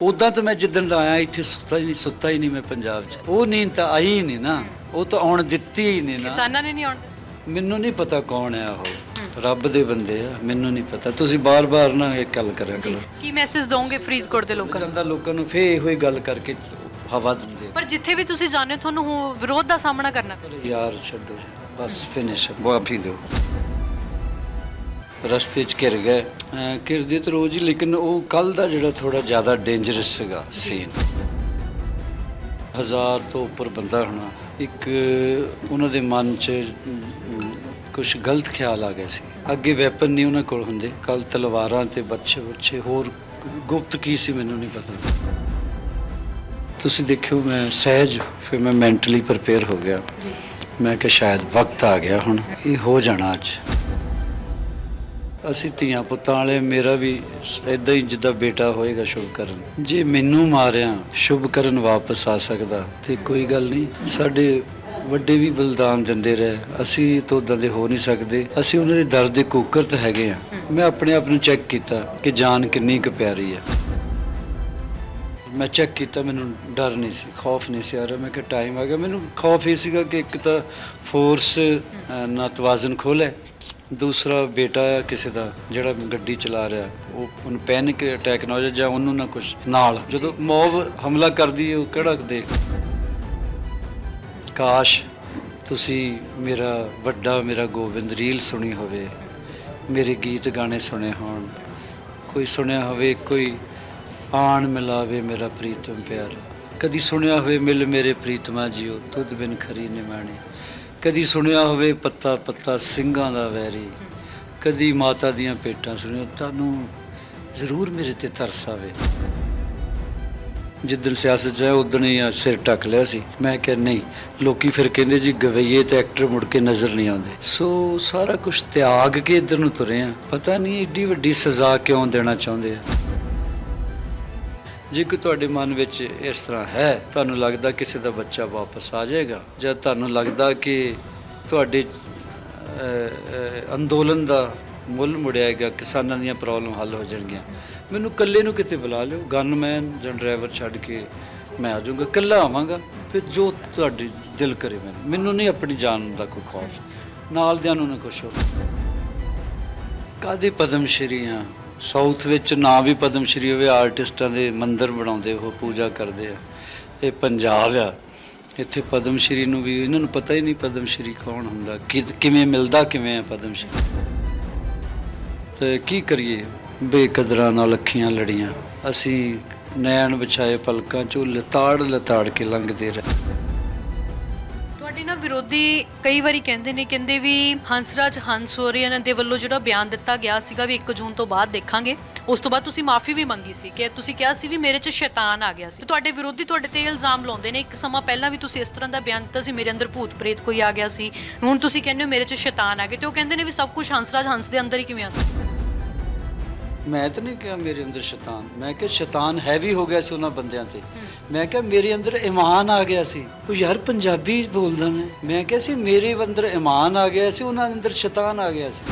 ਉਦਾਂ ਤਾਂ ਮੈਂ ਜਿੱਦਣ ਦਾ ਆਇਆ ਇੱਥੇ ਸੁੱਤਾ ਹੀ ਨਹੀਂ ਸੁੱਤਾ ਹੀ ਨਹੀਂ ਮੈਂ ਪੰਜਾਬ 'ਚ। ਉਹ ਨੀਂਦ ਤਾਂ ਆਈ ਹੀ ਨਹੀਂ ਨਾ। ਉਹ ਤਾਂ ਆਉਣ ਦਿੱਤੀ ਹੀ ਨਹੀਂ ਨਾ। ਕਿਸਾਨਾਂ ਨੇ ਨਹੀਂ ਆਉਣ ਦਿੱਤਾ। ਮੈਨੂੰ ਨਹੀਂ ਪਤਾ ਕੌਣ ਆ ਉਹ। ਰੱਬ ਦੇ ਬੰਦੇ ਆ ਮੈਨੂੰ ਨਹੀਂ ਪਤਾ। ਤੁਸੀਂ ਬਾਰ-ਬਾਰ ਨਾ ਇਹ ਗੱਲ ਕਰਿਆ ਕਰੋ। ਕੀ ਮੈਸੇਜ ਦੋਗੇ ਫਰੀਦਕੋਟ ਦੇ ਲੋਕਾਂ ਨੂੰ? ਜਾਂਦਾ ਲੋਕਾਂ ਨੂੰ ਫੇਰ ਇਹੋ ਹੀ ਗੱਲ ਕਰਕੇ ਹਵਾ ਦਿੰਦੇ ਪਰ ਜਿੱਥੇ ਵੀ ਤੁਸੀਂ ਜਾਂਦੇ ਹੋ ਤੁਹਾਨੂੰ ਵਿਰੋਧ ਦਾ ਸਾਹਮਣਾ ਕਰਨਾ ਪੈਂਦਾ। ਯਾਰ ਛੱਡੋ ਜੀ, ਬਸ ਫਿਨਿਸ਼ ਮਾਫੀ ਦਿਓ। ਰਸਤੇ 'ਚ ਘਿਰ ਗਏ। ਅਹ ਘਿਰਦੇ ਤਾਂ ਰੋਜ਼ ਹੀ ਲੇਕਿਨ ਉਹ ਕੱਲ ਦਾ ਜਿਹੜਾ ਥੋੜਾ ਜ਼ਿਆਦਾ ਡੇਂਜਰਸ ਸੀਗਾ ਸੀਨ ਹਜ਼ਾਰ ਤੋਂ ਉੱਪਰ ਬੰਦਾ ਹੋਣਾ। ਇੱਕ ਉਹਨਾਂ ਦੇ ਮਨ 'ਚ ਕੁਝ ਗਲਤ ਖਿਆਲ ਆ ਗਏ ਸੀ। ਅੱਗੇ ਵੈਪਨ ਨਹੀਂ ਉਹਨਾਂ ਕੋਲ ਹੁੰਦੇ। ਕੱਲ ਤਲਵਾਰਾਂ ਤੇ ਬੱਚੇ ਬੱਚੇ ਹੋਰ ਗੁਪਤ ਕੀ ਸੀ ਮੈਨੂੰ ਨਹੀਂ ਪਤਾ। ਤੁਸੀਂ ਦੇਖਿਓ ਮੈਂ ਸਹਿਜ ਫਿਰ ਮੈਂ ਮੈਂਟਲੀ ਪ੍ਰਪੇਅਰ ਹੋ ਗਿਆ। ਮੈਂ ਕਿ ਸ਼ਾਇਦ ਵਕਤ ਆ ਗਿਆ ਹੁਣ। ਇਹ ਹੋ ਜਾਣਾ ਅੱਜ। ਅਸੀਂ ਧੀਆਂ ਪੁੱਤਾਂ ਵਾਲੇ, ਮੇਰਾ ਵੀ ਇਦਾਂ ਹੀ ਜਿੱਦਾਂ ਬੇਟਾ ਹੋਏਗਾ ਸ਼ੁਭਕਰਨ ਜੇ ਮੈਨੂੰ ਮਾਰਿਆ, ਸ਼ੁਭ ਕਰਨ ਵਾਪਸ ਆ ਸਕਦਾ, ਤੇ ਕੋਈ ਗੱਲ ਨਹੀਂ। ਸਾਡੇ ਵੱਡੇ ਵੀ ਬਲਿਦਾਨ ਦਿੰਦੇ ਰਹੇ। ਅਸੀਂ ਤਾਂ ਉਦਾਂ ਦੇ ਹੋ ਨਹੀਂ ਸਕਦੇ। ਅਸੀਂ ਉਹਨਾਂ ਦੇ ਦਰਦ ਦੇ ਕੁੱਕਰ ਤਾਂ ਹੈਗੇ ਆ। ਮੈਂ ਆਪਣੇ ਆਪ ਨੂੰ ਚੈੱਕ ਕੀਤਾ ਕਿ ਜਾਨ ਕਿੰਨੀ ਕੁ ਪਿਆਰੀ ਹੈ ਮੈਂ ਚੈੱਕ ਕੀਤਾ, ਮੈਨੂੰ ਡਰ ਨਹੀਂ ਸੀ, ਖੌਫ ਨਹੀਂ ਸੀ ਆ ਰਿਹਾ। ਮੈਂ ਕਿ ਟਾਈਮ ਆ ਗਿਆ। ਮੈਨੂੰ ਖੌਫ ਇਹ ਸੀਗਾ ਕਿ ਇੱਕ ਤਾਂ ਫੋਰਸ ਨਾ ਤਵਾਜ਼ਨ ਖੋਲੇ ਦੂਸਰਾ ਬੇਟਾ ਆ ਕਿਸੇ ਦਾ, ਜਿਹੜਾ ਗੱਡੀ ਚਲਾ ਰਿਹਾ, ਉਹ ਉਹਨੂੰ ਪੈਨਿਕ ਅਟੈਕ ਨਾ ਹੋ ਜਾਏ ਜਾਂ ਉਹਨੂੰ ਨਾ ਕੁਝ ਨਾਲ ਜਦੋਂ ਮੌਬ ਹਮਲਾ ਕਰਦੀ ਹੈ, ਉਹ ਕਿਹੜਾ ਦੇਖ? ਕਾਸ਼ ਤੁਸੀਂ ਮੇਰਾ ਵੱਡਾ, ਮੇਰਾ ਗੋਬਿੰਦ ਰੀਲ ਸੁਣੀ ਹੋਵੇ, ਮੇਰੇ ਗੀਤ ਗਾਣੇ ਸੁਣੇ ਹੋਣ, ਕੋਈ ਸੁਣਿਆ ਹੋਵੇ, ਕੋਈ ਆਣ ਮਿਲਾਵੇ ਮੇਰਾ ਪ੍ਰੀਤਮ ਪਿਆਰ, ਕਦੀ ਸੁਣਿਆ ਹੋਵੇ ਮਿਲ ਮੇਰੇ ਪ੍ਰੀਤਮਾ ਜੀਓ, ਤੁਧ ਬਿਨ ਖਰੀ ਨਿਮਾਣੀ। ਕਦੀ ਸੁਣਿਆ ਹੋਵੇ ਪੱਤਾ ਪੱਤਾ ਸਿੰਘਾਂ ਦਾ ਵੈਰੀ, ਕਦੀ ਮਾਤਾ ਦੀਆਂ ਪੇਟਾਂ ਸੁਣੀਆਂ, ਤੁਹਾਨੂੰ ਜ਼ਰੂਰ ਮੇਰੇ ਤੇ ਤਰਸ ਆਵੇ। ਜਿੱਦਣ ਸਿਆਸਤ 'ਚ ਆਇਆ ਉਦਣ ਹੀ ਆ ਸਿਰ ਟੱਕ ਲਿਆ ਸੀ। ਮੈਂ ਕਿਹਾ, ਨਹੀਂ, ਲੋਕੀ ਫਿਰ ਕਹਿੰਦੇ ਜੀ, ਗਵਈਏ ਤੇ ਐਕਟਰ ਮੁੜ ਕੇ ਨਜ਼ਰ ਨਹੀਂ ਆਉਂਦੇ। ਸੋ ਸਾਰਾ ਕੁਝ ਤਿਆਗ ਕੇ ਇੱਧਰ ਨੂੰ ਤੁਰੇ ਆ। ਪਤਾ ਨਹੀਂ, ਏਡੀ ਵੱਡੀ ਸਜ਼ਾ ਕਿਉਂ ਦੇਣਾ ਚਾਹੁੰਦੇ ਆ? ਜੇ ਕੋਈ ਤੁਹਾਡੇ ਮਨ ਵਿੱਚ ਇਸ ਤਰ੍ਹਾਂ ਹੈ, ਤੁਹਾਨੂੰ ਲੱਗਦਾ ਕਿਸੇ ਦਾ ਬੱਚਾ ਵਾਪਸ ਆ ਜਾਏਗਾ, ਜਾਂ ਤੁਹਾਨੂੰ ਲੱਗਦਾ ਕਿ ਤੁਹਾਡੇ ਅੰਦੋਲਨ ਦਾ ਮੁੱਲ ਮੁੜਿਆਗਾ ਕਿਸਾਨਾਂ ਦੀਆਂ ਪ੍ਰੋਬਲਮ ਹੱਲ ਹੋ ਜਾਣਗੀਆਂ, ਮੈਨੂੰ ਇਕੱਲੇ ਨੂੰ ਕਿਤੇ ਬੁਲਾ ਲਿਓ ਗਨਮੈਨ ਜਾਂ ਡਰਾਈਵਰ ਛੱਡ ਕੇ ਮੈਂ ਆ ਜਾਊਂਗਾ, ਇਕੱਲਾ ਆਵਾਂਗਾ, ਫਿਰ ਜੋ ਤੁਹਾਡੀ ਦਿਲ ਕਰੇ ਮੈਨੂੰ। ਮੈਨੂੰ ਨਹੀਂ ਆਪਣੀ ਜਾਨ ਦਾ ਕੋਈ ਖੌਫ, ਨਾਲ ਦਿਆਂ ਨੂੰ ਨਾ ਕੁਛ ਹੋ ਕਾਦੇ ਪਦਮ ਸ਼੍ਰੀ ਆ ਸਾਊਥ ਵਿੱਚ ਨਾ ਵੀ ਪਦਮ ਸ਼੍ਰੀ ਹੋਵੇ, ਆਰਟਿਸਟਾਂ ਦੇ ਮੰਦਿਰ ਬਣਾਉਂਦੇ, ਉਹ ਪੂਜਾ ਕਰਦੇ ਆ। ਇਹ ਪੰਜਾਬ ਆ। ਇੱਥੇ ਪਦਮ ਸ਼੍ਰੀ ਨੂੰ ਵੀ ਇਹਨਾਂ ਨੂੰ ਪਤਾ ਹੀ ਨਹੀਂ ਪਦਮ ਸ਼੍ਰੀ ਕੌਣ ਹੁੰਦਾ। ਕਿ, ਕਿਵੇਂ ਮਿਲਦਾ, ਕਿਵੇਂ ਆ ਪਦਮ ਸ਼੍ਰੀ? ਤੇ ਕੀ ਕਰੀਏ? ਬੇਕਦਰਾਂ ਨਾਲ ਅੱਖੀਆਂ ਲੜੀਆਂ। ਅਸੀਂ ਨੈਣ ਵਿਛਾਏ ਪਲਕਾਂ ਚੋਂ ਲਤਾੜ ਲਤਾੜ ਕੇ ਲੰਘਦੇ ਰਹੇ। ਨਾਲ ਵਿਰੋਧੀ ਕਈ ਵਾਰੀ ਕਹਿੰਦੇ ਨੇ ਕਹਿੰਦੇ ਵੀ ਹੰਸਰਾਜ ਹੰਸੋਰੀਅਨ ਦੇ ਵੱਲੋਂ ਜਿਹੜਾ ਬਿਆਨ ਦਿੱਤਾ ਗਿਆ ਸੀਗਾ ਵੀ 1 ਜੂਨ ਤੋਂ ਬਾਅਦ ਦੇਖਾਂਗੇ। ਉਸ ਤੋਂ ਬਾਅਦ ਤੁਸੀਂ ਮਾਫੀ ਵੀ ਮੰਗੀ ਸੀ ਕਿ ਤੁਸੀਂ ਕਿਹਾ ਸੀ ਵੀ ਮੇਰੇ 'ਚ ਸ਼ੈਤਾਨ ਆ ਗਿਆ ਸੀ। ਤੇ ਤੁਹਾਡੇ ਵਿਰੋਧੀ ਤੁਹਾਡੇ ਤੇ ਇਲਜ਼ਾਮ ਲਾਉਂਦੇ ਨੇ ਇੱਕ ਸਮਾਂ ਪਹਿਲਾਂ ਵੀ ਤੁਸੀਂ ਇਸ ਤਰ੍ਹਾਂ ਦਾ ਬਿਆਨ ਦਿੱਤਾ ਸੀ ਮੇਰੇ ਅੰਦਰ ਭੂਤ ਪ੍ਰੇਤ ਕੋਈ ਆ ਗਿਆ ਸੀ। ਹੁਣ ਤੁਸੀਂ ਕਹਿੰਦੇ ਹੋ ਮੇਰੇ 'ਚ ਸ਼ੈਤਾਨ ਆ ਗਿਆ ਤੇ ਉਹ ਕਹਿੰਦੇ ਨੇ ਵੀ ਸਭ ਕੁਝ ਹੰਸਰਾਜ ਹੰਸ ਦੇ ਅੰਦਰ ਹੀ ਕਿਵੇਂ ਆਉਂਦਾ ਮੈਂ ਤਾਂ ਨਹੀਂ ਕਿਹਾ ਮੇਰੇ ਅੰਦਰ ਸ਼ੈਤਾਨ ਮੈਂ ਕਿਹਾ ਸ਼ੈਤਾਨ ਹੈਵੀ ਹੋ ਗਿਆ ਸੀ ਉਹਨਾਂ ਬੰਦਿਆਂ ਤੇ। ਮੈਂ ਕਿਹਾ ਮੇਰੇ ਅੰਦਰ ਈਮਾਨ ਆ ਗਿਆ ਸੀ। ਉਹ ਯਾਰ ਪੰਜਾਬੀ ਬੋਲਦਾ ਮੈਂ। ਮੈਂ ਕਿਹਾ ਸੀ ਮੇਰੇ ਅੰਦਰ ਈਮਾਨ ਆ ਗਿਆ ਸੀ ਉਹਨਾਂ ਅੰਦਰ ਸ਼ੈਤਾਨ ਆ ਗਿਆ ਸੀ।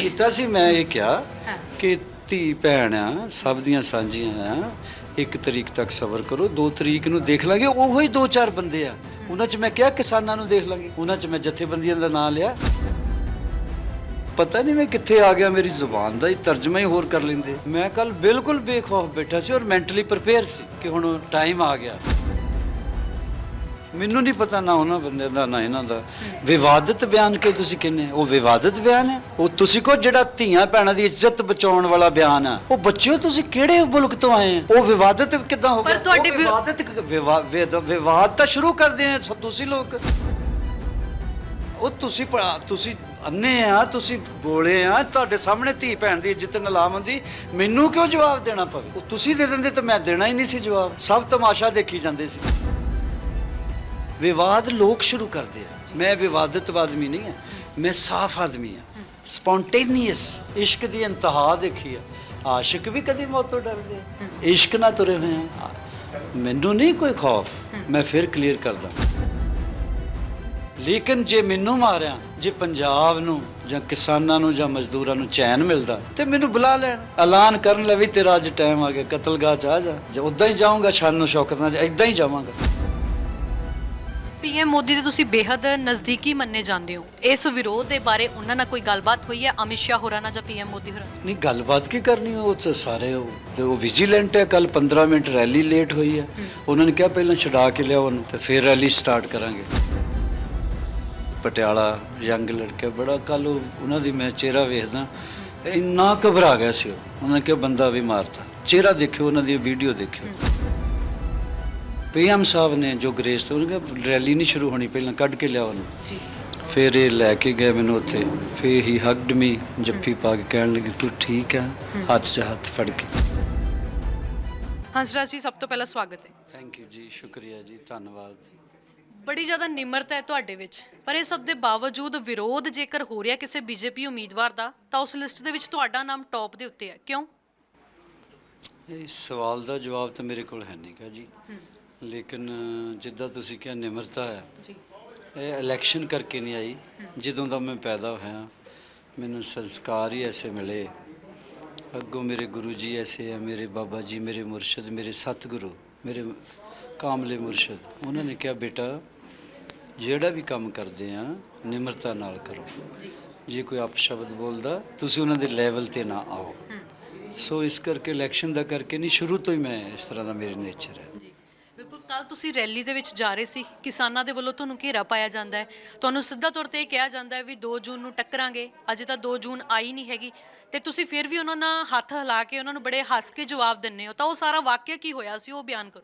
ਕੀਤਾ ਸੀ ਮੈਂ ਇਹ ਕਿਹਾ। ਕਿ ਧੀ ਭੈਣ ਆ ਸਭ ਦੀਆਂ ਸਾਂਝੀਆਂ ਆ ਇੱਕ ਤਰੀਕ ਤੱਕ ਸਬਰ ਕਰੋ ਦੋ ਤਰੀਕ ਨੂੰ ਦੇਖ ਲਾਂਗੇ। ਉਹੋ ਹੀ ਦੋ ਚਾਰ ਬੰਦੇ ਆ। ਉਹਨਾਂ 'ਚ ਮੈਂ ਕਿਹਾ ਕਿਸਾਨਾਂ ਨੂੰ ਦੇਖ ਲਾਂਗੇ। ਉਹਨਾਂ 'ਚ ਮੈਂ ਜਥੇਬੰਦੀਆਂ ਦਾ ਨਾਂ ਲਿਆ। ਪਤਾ ਨਹੀਂ ਮੈਂ ਕਿੱਥੇ ਆ ਗਿਆ ਮੇਰੀ ਜ਼ੁਬਾਨ ਦਾ ਹੀ ਤਰਜਮਾ ਹੀ ਹੋਰ ਕਰ ਲੈਂਦੇ। ਮੈਂ ਕੱਲ ਬਿਲਕੁਲ ਬੇਖੌਫ ਬੈਠਾ ਸੀ ਔਰ ਮੈਂਟਲੀ ਪ੍ਰਪੇਅਰ ਸੀ ਕਿ ਹੁਣ ਟਾਈਮ ਆ ਗਿਆ। ਮੈਨੂੰ ਨਹੀਂ ਪਤਾ ਨਾ ਉਹਨਾਂ ਬੰਦਿਆਂ ਦਾ ਨਾ ਇਹਨਾਂ ਦਾ। ਵਿਵਾਦਤ ਬਿਆਨ ਕਿ ਤੁਸੀਂ ਕਹਿੰਦੇ ਉਹ ਵਿਵਾਦਤ ਬਿਆਨ ਹੈ? ਉਹ ਤੁਸੀਂ ਕੋ ਜਿਹੜਾ ਧੀਆਂ ਭੈਣਾਂ ਦੀ ਇੱਜ਼ਤ ਬਚਾਉਣ ਵਾਲਾ ਬਿਆਨ ਆ। ਉਹ ਬੱਚਿਓ ਤੁਸੀਂ ਕਿਹੜੇ ਮੁਲਕ ਤੋਂ ਆਏ ਆ ਉਹ ਵਿਵਾਦਤ ਕਿੱਦਾਂ ਹੋ ਪਰ ਗਿਆ ਤੁਹਾਡੇ ਉਹ ਵਿ- ਵਿਵਾਦਤ ਵਿਵਾ- ਵਿਦ- ਵਿਵਾਦ ਤਾਂ ਸ਼ੁਰੂ ਕਰਦੇ ਆ ਤੁਸੀਂ ਲੋਕ। ਉਹ ਤੁਸੀਂ ਤੁਸੀਂ ਅੰਨੇ ਆ, ਤੁਸੀਂ ਬੋਲੇ ਆ, ਤੁਹਾਡੇ ਸਾਹਮਣੇ ਧੀ ਭੈਣ ਦੀ ਇੱਜ਼ਤ ਨਲਾਮ ਹੁੰਦੀ ਮੈਨੂੰ ਕਿਉਂ ਜਵਾਬ ਦੇਣਾ ਪਵੇ? ਉਹ ਤੁਸੀਂ ਦੇ ਦਿੰਦੇ ਤਾਂ ਮੈਂ ਦੇਣਾ ਹੀ ਨਹੀਂ ਸੀ ਜਵਾਬ। ਸਭ ਤਮਾਸ਼ਾ ਦੇਖੀ ਜਾਂਦੇ ਸੀ। ਵਿਵਾਦ ਲੋਕ ਸ਼ੁਰੂ ਕਰਦੇ ਆ। ਮੈਂ ਵਿਵਾਦਤ ਆਦਮੀ ਨਹੀਂ ਆ, ਮੈਂ ਸਾਫ਼ ਆਦਮੀ ਆ। ਸਪੌਂਟੇਨੀਅਸ ਇਸ਼ਕ ਦੀ ਇੰਤਹਾ ਦੇਖੀ ਆ। ਆਸ਼ਿਕ ਵੀ ਕਦੀ ਮੌਤ ਤੋਂ ਡਰਦੇ ਆ। ਇਸ਼ਕ ਨਾਲ ਤੁਰੇ ਹੋਏ ਆ। ਮੈਨੂੰ ਨਹੀਂ ਕੋਈ ਖੌਫ। ਮੈਂ ਫਿਰ ਕਲੀਅਰ ਕਰਦਾ। ਲੇਕਿਨ ਜੇ ਮੈਨੂੰ ਮਾਰਿਆ ਜੇ ਪੰਜਾਬ ਨੂੰ ਜਾਂ ਕਿਸਾਨਾਂ ਨੂੰ ਜਾਂ ਮਜ਼ਦੂਰਾਂ ਨੂੰ ਚੈਨ ਮਿਲਦਾ ਤੇ ਮੈਨੂੰ ਬੁਲਾ ਲੈਣ। ਐਲਾਨ ਕਰਨ ਲਈ ਤੇਰਾ ਅੱਜ ਟਾਈਮ ਆ ਗਿਆ ਕਤਲਗਾਹ ਚ ਆ ਜਾ। ਜੇ ਉਦਾਂ ਹੀ ਜਾਊਂਗਾ ਸ਼ਾਨੋ ਸ਼ੌਕਤ ਨਾਲ ਇਦਾਂ ਹੀ ਜਾਵਾਂਗਾ। ਪੀਐਮ ਮੋਦੀ ਦੇ ਤੁਸੀਂ ਬੇਹੱਦ ਨਜ਼ਦੀਕੀ ਮੰਨੇ ਜਾਂਦੇ ਹੋ। ਇਸ ਵਿਰੋਧ ਦੇ ਬਾਰੇ ਉਹਨਾਂ ਨਾਲ ਕੋਈ ਗੱਲਬਾਤ ਹੋਈ ਹੈ? ਅਮਿਤ ਸ਼ਾਹ ਹੋਰਾਂ ਨਾਲ ਜਾਂ ਪੀਐਮ ਮੋਦੀ ਹੋਰਾਂ ਨਾਲ? ਨਹੀਂ ਗੱਲਬਾਤ ਕੀ ਕਰਨੀ ਉਹ ਤਾਂ ਸਾਰੇ ਉਹ ਤੇ ਉਹ ਵਿਜੀਲੈਂਟ ਹੈ। ਕੱਲ 15 ਮਿੰਟ ਰੈਲੀ ਲੇਟ ਹੋਈ ਹੈ। ਉਹਨਾਂ ਨੇ ਕਿਹਾ ਪਹਿਲਾਂ ਛਡਾ ਕੇ ਲਿਆਓ ਉਹਨੂੰ ਤੇ ਫਿਰ ਰੈਲੀ ਸਟਾਰਟ ਕਰਾਂਗੇ। ਪਟਿਆਲਾ ਯੰਗ ਲੜਕੇ ਬੜਾ ਕੱਲ ਉਹਨਾਂ ਦੀ ਮੈਂ ਚਿਹਰਾ ਵੇਖਦਾ ਇੰਨਾ ਘਬਰਾ ਗਿਆ ਸੀ ਉਹ। ਉਹਨਾਂ ਨੇ ਕਿਹਾ ਬੰਦਾ ਵੀ ਮਾਰਤਾ। ਚਿਹਰਾ ਦੇਖਿਓ ਉਹਨਾਂ ਦੀ ਵੀਡੀਓ ਦੇਖਿਓ। ਪੀਐਮ ਸਾਹਿਬ ਨੇ ਜੋ ਗ੍ਰੇਸ ਤੋਂ ਉਹਨਾਂ ਕਿਹਾ ਰੈਲੀ ਨਹੀਂ ਸ਼ੁਰੂ ਹੋਣੀ ਪਹਿਲਾਂ ਕੱਢ ਕੇ ਲਿਆਓ ਉਹਨੂੰ। ਫਿਰ ਇਹ ਲੈ ਕੇ ਗਏ ਮੈਨੂੰ ਉੱਥੇ। ਫਿਰ ਹੀ ਹਗਡ ਮੀ ਜੱਫੀ ਪਾ ਕੇ ਕਹਿਣ ਲੱਗੀ ਤੂੰ ਠੀਕ ਆ? ਹੱਥ 'ਚ ਹੱਥ ਫੜ ਕੇ। ਹੰਸਰਾਜ ਜੀ ਸਭ ਤੋਂ ਪਹਿਲਾਂ ਸਵਾਗਤ ਹੈ। ਥੈਂਕ ਯੂ ਜੀ ਸ਼ੁਕਰੀਆ ਜੀ ਧੰਨਵਾਦ। ਬੜੀ ਜ਼ਿਆਦਾ ਨਿਮਰਤਾ ਹੈ ਤੁਹਾਡੇ ਵਿੱਚ। ਪਰ ਇਹ ਸਭ ਦੇ ਬਾਵਜੂਦ ਵਿਰੋਧ ਜੇਕਰ ਹੋ ਰਿਹਾ ਕਿਸੇ ਬੀਜੇਪੀ ਉਮੀਦਵਾਰ ਦਾ ਤਾਂ ਉਸ ਲਿਸਟ ਦੇ ਵਿੱਚ ਤੁਹਾਡਾ ਨਾਮ ਟੌਪ ਦੇ ਉੱਤੇ ਹੈ। ਕਿਉਂ? ਇਹ ਸਵਾਲ ਦਾ ਜਵਾਬ ਤਾਂ ਮੇਰੇ ਕੋਲ ਹੈ ਨਹੀਂਗਾ ਜੀ। ਲੇਕਿਨ ਜਿੱਦਾਂ ਤੁਸੀਂ ਕਿਹਾ ਨਿਮਰਤਾ ਹੈ। ਜੀ। ਇਹ ਇਲੈਕਸ਼ਨ ਕਰਕੇ ਨਹੀਂ ਆਈ। ਜਦੋਂ ਦਾ ਮੈਂ ਪੈਦਾ ਹੋਇਆ ਮੈਨੂੰ ਸੰਸਕਾਰ ਹੀ ਐਸੇ ਮਿਲੇ। ਅੱਗੋਂ ਮੇਰੇ ਗੁਰੂ ਜੀ ਐਸੇ ਆ ਮੇਰੇ ਬਾਬਾ ਜੀ ਮੇਰੇ ਮੁਰਸ਼ਿਦ ਮੇਰੇ ਸਤਿਗੁਰੂ ਮੇਰੇ ਕਾਮਲੇ ਮੁਰਸ਼ਿਦ। ਉਹਨਾਂ ਨੇ ਕਿਹਾ ਬੇਟਾ ਜਿਹੜਾ ਵੀ ਕੰਮ ਕਰਦੇ ਆ, ਨਿਮਰਤਾ ਨਾਲ ਕਰੋ। ਜੇ ਕੋਈ ਅਪਸ਼ਬਦ ਬੋਲਦਾ, ਤੁਸੀਂ ਉਹਨਾਂ ਦੇ ਲੈਵਲ ਤੇ ਨਾ ਆਓ। ਸੋ ਇਸ ਕਰਕੇ ਇਲੈਕਸ਼ਨ ਦਾ ਕਰਕੇ ਨਹੀਂ, ਸ਼ੁਰੂ ਤੋਂ ਹੀ ਮੈਂ ਇਸ ਤਰ੍ਹਾਂ ਦਾ ਮੇਰੇ ਨੇਚਰ ਹੈ। ਬਿਲਕੁਲ ਕੱਲ ਤੁਸੀਂ ਰੈਲੀ ਦੇ ਵਿੱਚ ਜਾ ਰਹੇ ਸੀ। ਕਿਸਾਨਾਂ ਦੇ ਵੱਲੋਂ ਤੁਹਾਨੂੰ ਘੇਰਾ ਪਾਇਆ ਜਾਂਦਾ ਹੈ। ਤੁਹਾਨੂੰ ਸਿੱਧਾ ਤੌਰ ਤੇ ਇਹ ਕਿਹਾ ਜਾਂਦਾ ਹੈ ਵੀ 2 ਜੂਨ ਨੂੰ ਟੱਕਰਾਂਗੇ। ਅਜੇ ਤਾਂ 2 ਜੂਨ ਆਈ ਨਹੀਂ ਹੈਗੀ। ਤੇ ਤੁਸੀਂ ਫਿਰ ਵੀ ਉਹਨਾਂ ਨਾਲ ਹੱਥ ਹਿਲਾ ਕੇ, ਉਹਨਾਂ ਨੂੰ ਬੜੇ ਹੱਸ ਕੇ ਜਵਾਬ ਦਿੰਦੇ ਹੋ। ਤਾਂ ਉਹ ਸਾਰਾ ਵਾਕਿਆ ਕੀ ਹੋਇਆ ਸੀ, ਉਹ ਬਿਆਨ ਕਰੋ।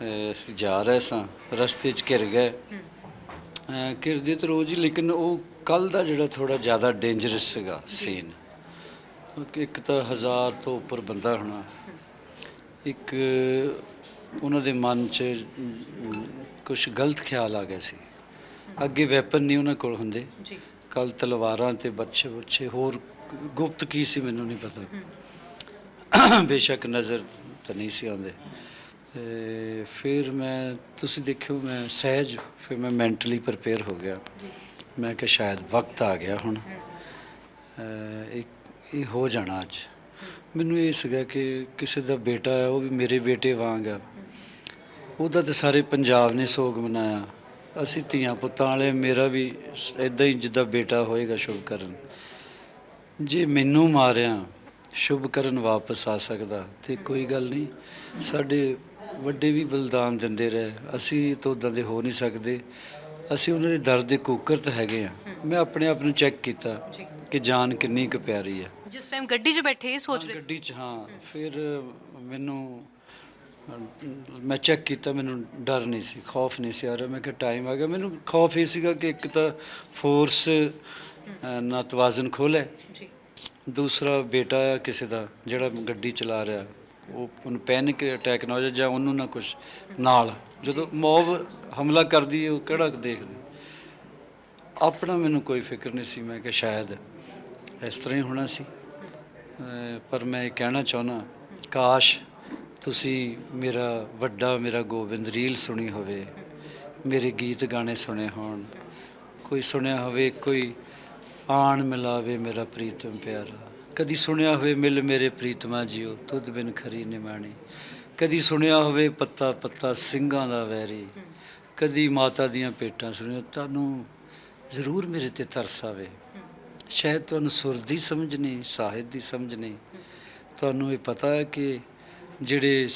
ਅਸੀਂ ਜਾ ਰਹੇ ਸਾਂ ਰਸਤੇ 'ਚ ਘਿਰ ਗਏ। ਘਿਰਦੇ ਤਾਂ ਰੋਜ਼ ਹੀ ਲੇਕਿਨ ਉਹ ਕੱਲ ਦਾ ਜਿਹੜਾ ਥੋੜਾ ਜ਼ਿਆਦਾ ਡੇਂਜਰਸ ਸੀਗਾ ਸੀਨ ਇੱਕ ਤਾਂ ਹਜ਼ਾਰ ਤੋਂ ਉੱਪਰ ਬੰਦਾ ਹੋਣਾ। ਇੱਕ ਉਹਨਾਂ ਦੇ ਮਨ 'ਚ ਕੁਝ ਗਲਤ ਖਿਆਲ ਆ ਗਿਆ ਸੀ। ਅੱਗੇ ਵੈਪਨ ਨਹੀਂ ਉਹਨਾਂ ਕੋਲ ਹੁੰਦੇ। ਜੀ। ਕੱਲ ਤਲਵਾਰਾਂ ਤੇ ਬੱਚੇ ਬੱਚੇ ਹੋਰ ਗੁਪਤ ਕੀ ਸੀ ਮੈਨੂੰ ਨਹੀਂ ਪਤਾ। ਬੇਸ਼ੱਕ ਨਜ਼ਰ ਤਾਂ ਨਹੀਂ ਸੀ ਆਉਂਦੇ। ਤੇ ਫਿਰ ਮੈਂ ਤੁਸੀਂ ਦੇਖਿਓ ਮੈਂ ਸਹਿਜ ਫਿਰ ਮੈਂ ਮੈਂਟਲੀ ਪ੍ਰਪੇਅਰ ਹੋ ਗਿਆ। ਮੈਂ ਕਿ ਸ਼ਾਇਦ ਵਕਤ ਆ ਗਿਆ ਹੁਣ। ਇਹ ਇਹ ਹੋ ਜਾਣਾ ਅੱਜ। ਮੈਨੂੰ ਇਹ ਸੀਗਾ ਕਿ ਕਿਸੇ ਦਾ ਬੇਟਾ ਹੈ ਉਹ ਵੀ ਮੇਰੇ ਬੇਟੇ ਵਾਂਗ ਆ। ਉਹਦਾ ਤੇ ਸਾਰੇ ਪੰਜਾਬ ਨੇ ਸੋਗ ਮਨਾਇਆ। ਅਸੀਂ ਧੀਆਂ ਪੁੱਤਾਂ ਵਾਲੇ ਮੇਰਾ ਵੀ ਇਦਾਂ ਹੀ ਜਿੱਦਾਂ ਬੇਟਾ ਹੋਏਗਾ ਸ਼ੁਭ ਕਰਨ। ਜੇ ਮੈਨੂੰ ਮਾਰਿਆ ਸ਼ੁਭ ਕਰਨ ਵਾਪਸ ਆ ਸਕਦਾ ਤੇ ਕੋਈ ਗੱਲ ਨਹੀਂ। ਸਾਡੇ ਵੱਡੇ ਵੀ ਬਲਿਦਾਨ ਦਿੰਦੇ ਰਹੇ। ਅਸੀਂ ਤਾਂ ਉਦਾਂ ਦੇ ਹੋ ਨਹੀਂ ਸਕਦੇ। ਅਸੀਂ ਉਹਨਾਂ ਦੇ ਦਰਦ ਦੇ ਕੁੱਕਰ ਤਾਂ ਹੈਗੇ ਆ। ਮੈਂ ਆਪਣੇ ਆਪ ਨੂੰ ਚੈੱਕ ਕੀਤਾ ਕਿ ਜਾਨ ਕਿੰਨੀ ਕੁ ਪਿਆਰੀ ਹੈ ਜਿਸ ਟਾਈਮ ਗੱਡੀ 'ਚ ਬੈਠੇ ਇਹ ਸੋਚ ਰਹੇ ਗੱਡੀ 'ਚ ਹਾਂ। ਫਿਰ ਮੈਨੂੰ ਮੈਂ ਚੈੱਕ ਕੀਤਾ ਮੈਨੂੰ ਡਰ ਨਹੀਂ ਸੀ ਖੌਫ ਨਹੀਂ ਸੀ ਆ ਰਿਹਾ। ਮੈਂ ਕਿਹਾ ਟਾਈਮ ਆ ਗਿਆ। ਮੈਨੂੰ ਖੌਫ ਇਹ ਸੀਗਾ ਕਿ ਇੱਕ ਤਾਂ ਫੋਰਸ ਨਾ ਤਵਾਜ਼ਨ ਖੋਲੇ ਜੀ। ਦੂਸਰਾ ਬੇਟਾ ਆ ਕਿਸੇ ਦਾ ਜਿਹੜਾ ਗੱਡੀ ਚਲਾ ਰਿਹਾ। ਉਹ ਉਹਨੂੰ ਪੈਨਿਕ ਅਟੈਕ ਨਾ ਹੋ ਜਾਏ ਜਾਂ ਉਹਨੂੰ ਨਾ ਕੁਝ ਨਾਲ। ਜਦੋਂ ਮੌਬ ਹਮਲਾ ਕਰਦੀ ਹੈ, ਉਹ ਕਿਹੜਾ ਦੇਖਦੇ? ਆਪਣਾ ਮੈਨੂੰ ਕੋਈ ਫਿਕਰ ਨਹੀਂ ਸੀ, ਮੈਂ ਕਿ ਸ਼ਾਇਦ ਇਸ ਤਰ੍ਹਾਂ ਹੀ ਹੋਣਾ ਸੀ। ਪਰ ਮੈਂ ਇਹ ਕਹਿਣਾ ਚਾਹੁੰਦਾ, ਕਾਸ਼ ਤੁਸੀਂ ਮੇਰਾ ਵੱਡਾ, ਮੇਰਾ ਗੋਬਿੰਦ ਰੀਲ ਸੁਣੀ ਹੋਵੇ, ਮੇਰੇ ਗੀਤ ਗਾਣੇ ਸੁਣੇ ਹੋਣ, ਕੋਈ ਸੁਣਿਆ ਹੋਵੇ, ਕੋਈ ਆਣ ਮਿਲਾਵੇ ਮੇਰਾ ਪ੍ਰੀਤਮ ਪਿਆਰਾ। ਕਦੀ ਸੁਣਿਆ ਹੋਵੇ ਮਿਲ ਮੇਰੇ ਪ੍ਰੀਤਮਾ ਜੀਓ, ਤੁਧ ਬਿਨ ਖਰੀ ਨਿਮਾਣੀ। ਕਦੀ ਸੁਣਿਆ ਹੋਵੇ ਪੱਤਾ ਪੱਤਾ ਸਿੰਘਾਂ ਦਾ ਵੈਰੀ। ਕਦੀ ਮਾਤਾ ਦੀਆਂ ਪੇਟਾਂ ਸੁਣਿਓ ਤੁਹਾਨੂੰ ਜ਼ਰੂਰ ਮੇਰੇ ਤੇ ਤਰਸ ਆਵੇ। ਸ਼ਾਇਦ ਤੁਹਾਨੂੰ ਸੁਰ ਦੀ ਸਮਝ ਨਹੀਂ, ਸਾਹਿਤ ਦੀ ਸਮਝ ਨਹੀਂ। ਤੁਹਾਨੂੰ ਇਹ ਪਤਾ ਹੈ ਕਿ ਜਿਹੜੇ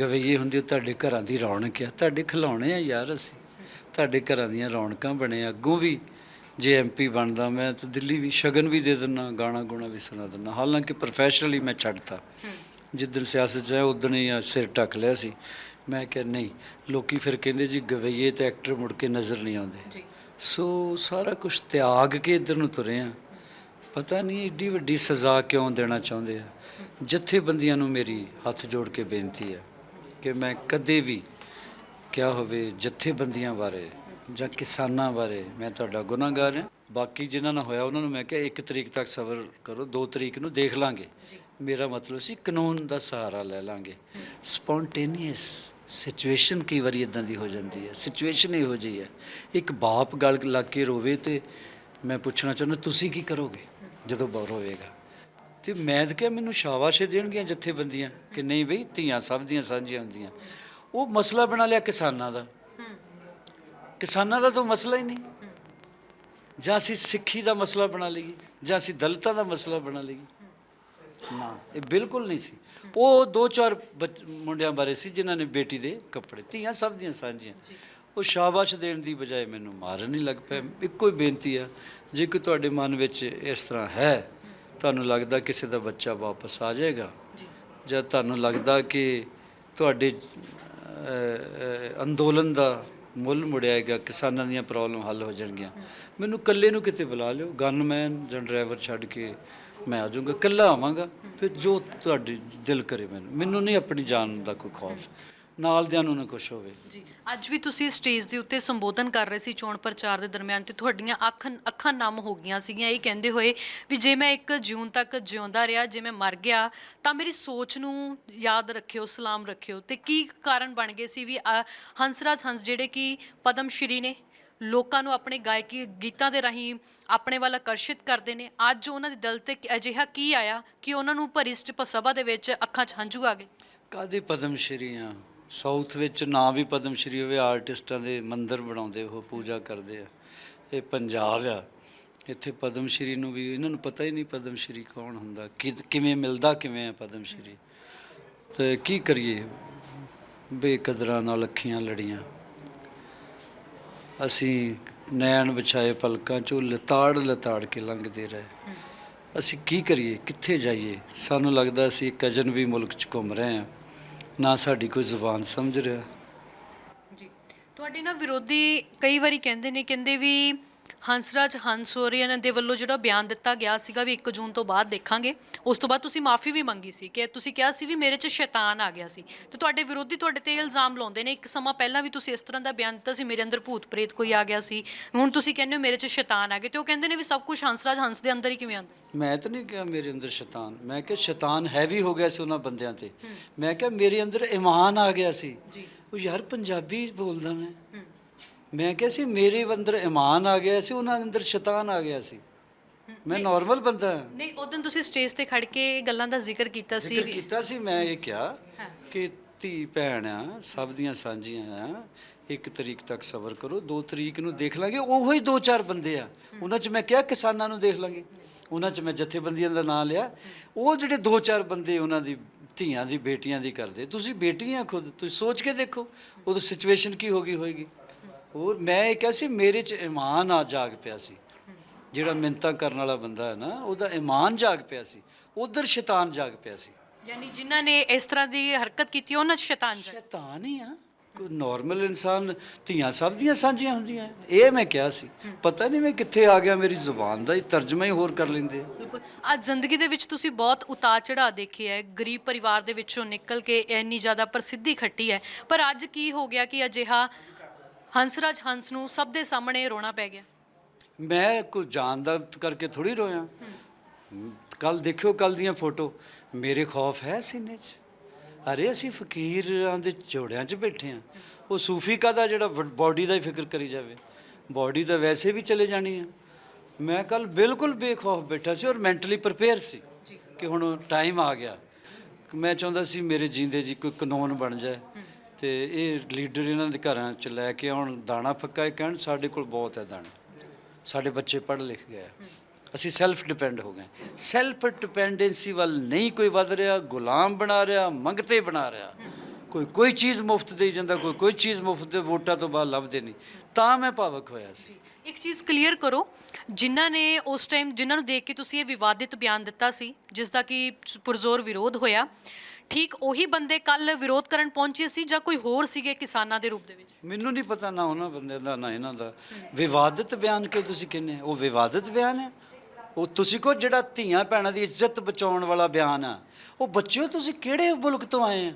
ਗਵਈਏ ਹੁੰਦੇ ਉਹ ਤੁਹਾਡੇ ਘਰਾਂ ਦੀ ਰੌਣਕ ਆ। ਤੁਹਾਡੇ ਖਿਲੌਣੇ ਆ ਯਾਰ ਅਸੀਂ। ਤੁਹਾਡੇ ਘਰਾਂ ਦੀਆਂ ਰੌਣਕਾਂ ਬਣੇ ਆ। ਅੱਗੋਂ ਵੀ ਜੇ ਐਮਪੀ ਬਣਦਾ ਮੈਂ ਤਾਂ ਦਿੱਲੀ ਵੀ ਸ਼ਗਨ ਵੀ ਦੇ ਦਿੰਨਾ ਗਾਣਾ ਗੁਣਾ ਵੀ ਸੁਣਾ ਦਿੰਨਾ। ਹਾਲਾਂਕਿ ਪ੍ਰੋਫੈਸ਼ਨਲੀ ਮੈਂ ਛੱਡਤਾ। ਜਿੱਦਣ ਸਿਆਸਤ 'ਚ ਆਇਆ ਉਦਣ ਹੀ ਸਿਰ ਢੱਕ ਲਿਆ ਸੀ। ਮੈਂ ਕਿਹਾ ਨਹੀਂ। ਲੋਕੀ ਫਿਰ ਕਹਿੰਦੇ ਜੀ ਗਵਈਏ ਤੇ ਐਕਟਰ ਮੁੜ ਕੇ ਨਜ਼ਰ ਨਹੀਂ ਆਉਂਦੇ। ਜੀ। ਸੋ ਸਾਰਾ ਕੁਝ ਤਿਆਗ ਕੇ ਇੱਧਰ ਨੂੰ ਤੁਰੇ ਆ। ਪਤਾ ਨਹੀਂ ਏਡੀ ਵੱਡੀ ਸਜ਼ਾ ਕਿਉਂ ਦੇਣਾ ਚਾਹੁੰਦੇ ਆ। ਜਥੇਬੰਦੀਆਂ ਨੂੰ ਮੇਰੀ ਹੱਥ ਜੋੜ ਕੇ ਬੇਨਤੀ ਹੈ ਕਿ ਮੈਂ ਕਦੇ ਵੀ ਕਿਹਾ ਹੋਵੇ ਜਥੇਬੰਦੀਆਂ ਬਾਰੇ ਜਾਂ ਕਿਸਾਨਾਂ ਬਾਰੇ ਮੈਂ ਤੁਹਾਡਾ ਗੁਨਾਹਗਾਰ ਹਾਂ। ਬਾਕੀ ਜਿਨ੍ਹਾਂ ਨਾਲ ਹੋਇਆ ਉਹਨਾਂ ਨੂੰ ਮੈਂ ਕਿਹਾ ਇੱਕ ਤਰੀਕ ਤੱਕ ਸਬਰ ਕਰੋ ਦੋ ਤਰੀਕ ਨੂੰ ਦੇਖ ਲਾਂਗੇ। ਮੇਰਾ ਮਤਲਬ ਸੀ ਕਾਨੂੰਨ ਦਾ ਸਹਾਰਾ ਲੈ ਲਾਂਗੇ। ਸਪੌਂਟੇਨੀਅਸ ਸਿਚੁਏਸ਼ਨ ਕਈ ਵਾਰੀ ਇਦਾਂ ਦੀ ਹੋ ਜਾਂਦੀ ਹੈ। ਸਿਚੁਏਸ਼ਨ ਇਹੋ ਜਿਹੀ ਹੈ। ਇੱਕ ਬਾਪ ਗਲ ਲੱਗ ਕੇ ਰੋਵੇ ਤੇ ਮੈਂ ਪੁੱਛਣਾ ਚਾਹੁੰਦਾ ਤੁਸੀਂ ਕੀ ਕਰੋਗੇ ਜਦੋਂ ਬੌਰ ਹੋਵੇਗਾ? ਤੇ ਮੈਂ ਤਾਂ ਕਿਹਾ ਮੈਨੂੰ ਸ਼ਾਬਾਸ਼ ਦੇਣਗੀਆਂ ਜਥੇਬੰਦੀਆਂ ਕਿ ਨਹੀਂ ਬਈ ਧੀਆਂ ਸਭ ਦੀਆਂ ਸਾਂਝੀਆਂ ਹੁੰਦੀਆਂ। ਉਹ ਮਸਲਾ ਬਣਾ ਲਿਆ ਕਿਸਾਨਾਂ ਦਾ। ਕਿਸਾਨਾਂ ਦਾ ਤਾਂ ਮਸਲਾ ਹੀ ਨਹੀਂ। ਜਾਂ ਅਸੀਂ ਸਿੱਖੀ ਦਾ ਮਸਲਾ ਬਣਾ ਲਈਏ ਜਾਂ ਅਸੀਂ ਦਲਿਤਾਂ ਦਾ ਮਸਲਾ ਬਣਾ ਲਈਏ। ਨਾ ਇਹ ਬਿਲਕੁਲ ਨਹੀਂ ਸੀ। ਉਹ ਦੋ ਚਾਰ ਮੁੰਡਿਆਂ ਬਾਰੇ ਸੀ ਜਿਨ੍ਹਾਂ ਨੇ ਬੇਟੀ ਦੇ ਕੱਪੜੇ ਧੀਆਂ ਸਭ ਦੀਆਂ ਸਾਂਝੀਆਂ। ਉਹ ਸ਼ਾਬਾਸ਼ ਦੇਣ ਦੀ ਬਜਾਏ ਮੈਨੂੰ ਮਾਰਨ ਹੀ ਲੱਗ ਪਿਆ ਇੱਕੋ ਹੀ ਬੇਨਤੀ ਆ ਜੇ ਕੋਈ ਤੁਹਾਡੇ ਮਨ ਵਿੱਚ ਇਸ ਤਰ੍ਹਾਂ ਹੈ ਤੁਹਾਨੂੰ ਲੱਗਦਾ ਕਿਸੇ ਦਾ ਬੱਚਾ ਵਾਪਸ ਆ ਜਾਏਗਾ ਜਾਂ। ਤੁਹਾਨੂੰ ਲੱਗਦਾ ਕਿ ਤੁਹਾਡੇ ਅੰਦੋਲਨ ਦਾ ਮੁੱਲ ਮੁੜਿਆਏਗਾ ਕਿਸਾਨਾਂ ਦੀਆਂ ਪ੍ਰੋਬਲਮ ਹੱਲ ਹੋ ਜਾਣਗੀਆਂ। ਮੈਨੂੰ ਇਕੱਲੇ ਨੂੰ ਕਿਤੇ ਬੁਲਾ ਲਿਓ ਗਨਮੈਨ ਜਾਂ ਡਰਾਈਵਰ ਛੱਡ ਕੇ ਮੈਂ ਆ ਜਾਊਂਗਾ, ਇਕੱਲਾ ਆਵਾਂਗਾ, ਫਿਰ ਜੋ ਤੁਹਾਡੀ ਦਿਲ ਕਰੇ ਮੈਨੂੰ। ਮੈਨੂੰ ਨਹੀਂ ਆਪਣੀ ਜਾਨ ਦਾ ਕੋਈ ਖੌਫ। ਨਾਲ ਦਿਆਂ ਨੂੰ ਨਾ ਕੁਛ ਹੋਵੇ। ਜੀ ਅੱਜ ਵੀ ਤੁਸੀਂ ਸਟੇਜ ਦੇ ਉੱਤੇ ਸੰਬੋਧਨ ਕਰ ਰਹੇ ਸੀ ਚੋਣ ਪ੍ਰਚਾਰ ਦੇ ਦਰਮਿਆਨ ਤੇ ਤੁਹਾਡੀਆਂ ਅੱਖਾਂ ਅੱਖਾਂ ਨਮ ਹੋ ਗਈਆਂ ਸੀਗੀਆਂ। ਇਹ ਕਹਿੰਦੇ ਹੋਏ ਵੀ ਜੇ ਮੈਂ ਇੱਕ ਜੂਨ ਤੱਕ ਜਿਉਂਦਾ ਰਿਹਾ ਜੇ ਮੈਂ ਮਰ ਗਿਆ ਤਾਂ ਮੇਰੀ ਸੋਚ ਨੂੰ ਯਾਦ ਰੱਖਿਓ ਸਲਾਮ ਰੱਖਿਓ। ਤੇ ਕੀ ਕਾਰਨ ਬਣ ਗਏ ਸੀ ਵੀ ਅ, ਹੰਸਰਾਜ ਹੰਸ ਜਿਹੜੇ ਕਿ ਪਦਮ ਸ਼੍ਰੀ ਨੇ ਲੋਕਾਂ ਨੂੰ ਆਪਣੇ ਗਾਇਕੀ ਗੀਤਾਂ ਦੇ ਰਾਹੀਂ ਆਪਣੇ ਵੱਲ ਆਕਰਸ਼ਿਤ ਕਰਦੇ ਨੇ ਅੱਜ ਉਹਨਾਂ ਦੇ ਦਿਲ ਤੇ ਅਜਿਹਾ ਕੀ ਆਇਆ ਕਿ ਉਹਨਾਂ ਨੂੰ ਭਰੀ ਸਟ- ਸਭਾ ਦੇ ਵਿੱਚ ਅੱਖਾਂ 'ਚ ਹੰਝੂ ਆ ਗਏ? ਕਾਦੇ ਪਦਮ ਸ਼੍ਰੀ ਆ? ਸਾਊਥ ਵਿੱਚ ਨਾ ਵੀ ਪਦਮ ਸ਼੍ਰੀ ਹੋਵੇ, ਆਰਟਿਸਟਾਂ ਦੇ ਮੰਦਰ ਬਣਾਉਂਦੇ, ਉਹ ਪੂਜਾ ਕਰਦੇ ਆ। ਇਹ ਪੰਜਾਬ ਆ। ਇੱਥੇ ਪਦਮ ਸ਼੍ਰੀ ਨੂੰ ਵੀ, ਇਹਨਾਂ ਨੂੰ ਪਤਾ ਹੀ ਨਹੀਂ ਪਦਮ ਸ਼੍ਰੀ ਕੌਣ ਹੁੰਦਾ। ਕਿ, ਕਿਵੇਂ ਮਿਲਦਾ, ਕਿਵੇਂ ਆ ਪਦਮ ਸ਼੍ਰੀ ਤੇ ਕੀ ਕਰੀਏ? ਬੇਕਦਰਾਂ ਨਾਲ ਅੱਖੀਆਂ ਲੜੀਆਂ। ਅਸੀਂ ਨੈਣ ਵਿਛਾਏ ਪਲਕਾਂ ਚੋਂ, ਲਤਾੜ ਲਤਾੜ ਕੇ ਲੰਘਦੇ ਰਹੇ। ਅਸੀਂ ਕੀ ਕਰੀਏ? ਕਿੱਥੇ ਜਾਈਏ? ਸਾਨੂੰ ਲੱਗਦਾ ਅਸੀਂ ਇੱਕ ਅਜਨਬੀ ਮੁਲਕ 'ਚ ਘੁੰਮ ਰਹੇ ਹਾਂ। ਨਾ ਸਾਡੀ ਕੋਈ ਜ਼ੁਬਾਨ ਸਮਝ ਰਿਹਾ। ਜੀ। ਤੁਹਾਡੇ ਨਾ ਵਿਰੋਧੀ ਕਈ ਵਾਰੀ ਕਹਿੰਦੇ ਨੇ, ਕਹਿੰਦੇ ਵੀ ਹੰਸਰਾਜ ਹੰਸੋਰੀਅਨ ਦੇ ਵੱਲੋਂ ਜਿਹੜਾ ਬਿਆਨ ਦਿੱਤਾ ਗਿਆ ਸੀਗਾ ਵੀ 1 ਜੂਨ ਤੋਂ ਬਾਅਦ ਦੇਖਾਂਗੇ। ਉਸ ਤੋਂ ਬਾਅਦ ਤੁਸੀਂ ਮਾਫੀ ਵੀ ਮੰਗੀ ਸੀ ਕਿ ਤੁਸੀਂ ਕਿਹਾ ਸੀ ਵੀ ਮੇਰੇ 'ਚ ਸ਼ੈਤਾਨ ਆ ਗਿਆ ਸੀ। ਤੇ ਤੁਹਾਡੇ ਵਿਰੋਧੀ ਤੁਹਾਡੇ ਤੇ ਇਲਜ਼ਾਮ ਲਾਉਂਦੇ ਨੇ। ਇੱਕ ਸਮਾਂ ਪਹਿਲਾਂ ਵੀ ਤੁਸੀਂ ਇਸ ਤਰ੍ਹਾਂ ਦਾ ਬਿਆਨ ਦਿੱਤਾ ਸੀ ਮੇਰੇ ਅੰਦਰ ਭੂਤ ਪ੍ਰੇਤ ਕੋਈ ਆ ਗਿਆ ਸੀ। ਹੁਣ ਤੁਸੀਂ ਕਹਿੰਦੇ ਹੋ ਮੇਰੇ 'ਚ ਸ਼ੈਤਾਨ ਆ ਗਿਆ ਤੇ ਉਹ ਕਹਿੰਦੇ ਨੇ ਵੀ ਸਭ ਕੁਝ ਹੰਸਰਾਜ ਹੰਸ ਦੇ ਅੰਦਰ ਹੀ ਕਿਵੇਂ ਆਉਂਦਾ? ਮੈਂ ਤਾਂ ਨਹੀਂ ਕਿਹਾ ਮੇਰੇ ਅੰਦਰ ਸ਼ੈਤਾਨ। ਮੈਂ ਕਿਹਾ ਸ਼ੈਤਾਨ ਹੈਵੀ ਹੋ ਗਿਆ ਸੀ ਉਹਨਾਂ ਬੰਦਿਆਂ ਤੇ। ਮੈਂ ਕਿਹਾ ਮੇਰੇ ਅੰਦਰ ਇਮਾਨ ਆ ਗਿਆ ਸੀ। ਜੀ। ਉਹ ਯਾਰ ਪੰਜਾਬੀ ਬੋਲਦਾ ਮੈਂ। ਮੈਂ ਕਿਹਾ ਸੀ ਮੇਰੇ ਅੰਦਰ ਇਮਾਨ ਆ ਗਿਆ ਸੀ ਉਹਨਾਂ ਅੰਦਰ ਸ਼ੈਤਾਨ ਆ ਗਿਆ ਸੀ। ਮੈਂ ਨਾਰਮਲ ਬੰਦਾ। ਹਾਂ ਨਹੀਂ ਉਦੋਂ ਤੁਸੀਂ ਸਟੇਜ ਤੇ ਖੜ ਕੇ ਇਹ ਗੱਲਾਂ ਦਾ ਜ਼ਿਕਰ ਕੀਤਾ ਸੀ ਜ਼ਿਕਰ ਵੀ ਕੀਤਾ ਸੀ ਮੈਂ ਇਹ ਕਿਹਾ। ਕਿ ਧੀ ਭੈਣ ਆ ਸਭ ਦੀਆਂ ਸਾਂਝੀਆਂ ਆ ਇੱਕ ਤਰੀਕ ਤੱਕ ਸਬਰ ਕਰੋ ਦੋ ਤਰੀਕ ਨੂੰ ਦੇਖ ਲਾਂਗੇ ਉਹੋ ਹੀ ਦੋ ਚਾਰ ਬੰਦੇ ਆ। ਉਹਨਾਂ 'ਚ ਮੈਂ ਕਿਹਾ ਕਿਸਾਨਾਂ ਨੂੰ ਦੇਖ ਲਾਂਗੇ। ਉਹਨਾਂ 'ਚ ਮੈਂ ਜਥੇਬੰਦੀਆਂ ਦਾ ਨਾਮ ਲਿਆ। ਉਹ ਜਿਹੜੇ ਦੋ ਚਾਰ ਬੰਦੇ ਉਹਨਾਂ ਦੀ ਧੀਆਂ ਦੀ ਬੇਟੀਆਂ ਦੀ ਕਰਦੇ ਤੁਸੀਂ ਬੇਟੀਆਂ ਖੁਦ ਤੁਸੀਂ ਸੋਚ ਕੇ ਦੇਖੋ ਉਦੋਂ ਸਿਚੁਏਸ਼ਨ ਕੀ ਹੋ ਗਈ ਹੋਏਗੀ? ਹੋਰ ਮੈਂ ਇਹ ਕਿਹਾ ਸੀ ਮੇਰੇ 'ਚ ਇਮਾਨ ਆ ਜਾਗ ਪਿਆ ਸੀ। ਜਿਹੜਾ ਮਿੰਤਾਂ ਕਰਨ ਵਾਲਾ ਬੰਦਾ ਹੈ ਨਾ ਉਹਦਾ ਇਮਾਨ ਜਾਗ ਪਿਆ ਸੀ। ਉਧਰ ਸ਼ੈਤਾਨ ਜਾਗ ਪਿਆ ਸੀ। ਯਾਨੀ ਜਿਨ੍ਹਾਂ ਨੇ ਇਸ ਤਰ੍ਹਾਂ ਦੀ ਹਰਕਤ ਕੀਤੀ ਉਹਨਾਂ 'ਚ ਸ਼ੈਤਾਨ ਜਾ ਸ਼ੈਤਾਨ ਹੀ ਆ। ਕੋਈ ਨਾਰਮਲ ਇਨਸਾਨ ਧੀਆਂ ਸਭ ਦੀਆਂ ਸਾਂਝੀਆਂ ਹੁੰਦੀਆਂ। ਇਹ ਮੈਂ ਕਿਹਾ ਸੀ। ਪਤਾ ਨਹੀਂ ਮੈਂ ਕਿੱਥੇ ਆ ਗਿਆ ਮੇਰੀ ਜ਼ੁਬਾਨ ਦਾ ਹੀ ਤਰਜਮਾ ਹੀ ਹੋਰ ਕਰ ਲੈਂਦੇ ਬਿਲਕੁਲ। ਅੱਜ ਜ਼ਿੰਦਗੀ ਦੇ ਵਿੱਚ ਤੁਸੀਂ ਬਹੁਤ ਉਤਾਰ ਚੜਾਅ ਦੇਖੇ ਹੈ। ਗਰੀਬ ਪਰਿਵਾਰ ਦੇ ਵਿੱਚੋਂ ਨਿਕਲ ਕੇ ਇੰਨੀ ਜ਼ਿਆਦਾ ਪ੍ਰਸਿੱਧੀ ਖੱਟੀ ਹੈ। ਪਰ ਅੱਜ ਕੀ ਹੋ ਗਿਆ ਕਿ ਅਜਿਹਾ ਹੰਸਰਾਜ ਹੰਸ ਨੂੰ ਸਭ ਦੇ ਸਾਹਮਣੇ ਰੋਣਾ ਪੈ ਗਿਆ। ਮੈਂ ਕੋਈ ਜਾਨ ਦਾ ਕਰਕੇ ਥੋੜੀ ਰੋਇਆ। ਕੱਲ ਦੇਖਿਓ ਕੱਲ ਦੀਆਂ ਫੋਟੋ। ਮੇਰੇ ਖੌਫ ਹੈ ਸੀਨੇ 'ਚ। ਅਰੇ ਅਸੀਂ ਫਕੀਰਾਂ ਦੇ ਜੋੜਿਆਂ 'ਚ ਬੈਠੇ ਆ। ਉਹ ਸੂਫੀ ਦਾ ਜਿਹੜਾ ਬਾਡੀ ਦਾ ਹੀ ਫਿਕਰ ਕਰੀ ਜਾਵੇ। ਬਾਡੀ ਤਾਂ ਵੈਸੇ ਵੀ ਚਲੇ ਜਾਣੀ ਆ। ਮੈਂ ਕੱਲ ਬਿਲਕੁਲ ਬੇਖੌਫ ਬੈਠਾ ਸੀ ਔਰ ਮੈਂਟਲੀ ਪ੍ਰਪੇਅਰ ਸੀ ਕਿ ਹੁਣ ਟਾਈਮ ਆ ਗਿਆ। ਮੈਂ ਚਾਹੁੰਦਾ ਸੀ ਮੇਰੇ ਜੀਂਦੇ ਜੀ ਕੋਈ ਕਾਨੂੰਨ ਬਣ ਜਾਏ। ਤੇ ਇਹ ਲੀਡਰ ਇਹਨਾਂ ਦੇ ਘਰਾਂ 'ਚ ਲੈ ਕੇ ਆਉਣ, ਦਾਣਾ ਫੱਕਾ ਇਹ ਕਹਿਣ, ਸਾਡੇ ਕੋਲ ਬਹੁਤ ਹੈ ਦਾਣਾ। ਸਾਡੇ ਬੱਚੇ ਪੜ੍ਹ ਲਿਖ ਗਏ ਅਸੀਂ ਸੈਲਫ ਡਿਪੈਂਡ ਹੋ ਗਏ। ਸੈਲਫ ਡਿਪੈਂਡੈਂਸੀ ਵੱਲ ਨਹੀਂ ਕੋਈ ਵੱਧ ਰਿਹਾ, ਗੁਲਾਮ ਬਣਾ ਰਿਹਾ, ਮੰਗਤੇ ਬਣਾ ਰਿਹਾ। ਕੋਈ ਕੋਈ ਚੀਜ਼ ਮੁਫਤ ਦੇਈ ਜਾਂਦਾ, ਕੋਈ ਕੋਈ ਚੀਜ਼ ਮੁਫਤ ਦੇ ਵੋਟਾਂ ਤੋਂ ਬਾਅਦ ਲੱਭਦੇ ਨਹੀਂ। ਤਾਂ ਮੈਂ ਭਾਵਕ ਹੋਇਆ ਸੀ। ਇੱਕ ਚੀਜ਼ ਕਲੀਅਰ ਕਰੋ, ਜਿਨ੍ਹਾਂ ਨੇ ਉਸ ਟਾਈਮ ਜਿਨ੍ਹਾਂ ਨੂੰ ਦੇਖ ਕੇ ਤੁਸੀਂ ਇਹ ਵਿਵਾਦਿਤ ਬਿਆਨ ਦਿੱਤਾ ਸੀ ਜਿਸ ਦਾ ਕਿ ਪੁਰਜ਼ੋਰ ਵਿਰੋਧ ਹੋਇਆ ਠੀਕ ਉਹੀ ਬੰਦੇ ਕੱਲ ਵਿਰੋਧ ਕਰਨ ਪਹੁੰਚੇ ਸੀ ਜਾਂ ਕੋਈ ਹੋਰ ਸੀਗੇ ਕਿਸਾਨਾਂ ਦੇ ਰੂਪ ਦੇ ਵਿੱਚ? ਮੈਨੂੰ ਨਹੀਂ ਪਤਾ ਨਾ ਉਹਨਾਂ ਬੰਦਿਆਂ ਦਾ, ਨਾ ਇਹਨਾਂ ਦਾ। ਵਿਵਾਦਿਤ ਬਿਆਨ ਕਿਉਂ ਤੁਸੀਂ ਕਹਿੰਦੇ ਉਹ ਵਿਵਾਦਿਤ ਬਿਆਨ ਹੈ? ਉਹ ਤੁਸੀਂ ਕੋ ਜਿਹੜਾ ਧੀਆਂ ਭੈਣਾਂ ਦੀ ਇੱਜ਼ਤ ਬਚਾਉਣ ਵਾਲਾ ਬਿਆਨ ਆ। ਉਹ ਬੱਚਿਓ, ਤੁਸੀਂ ਕਿਹੜੇ ਮੁਲਕ ਤੋਂ ਆਏ ਆ?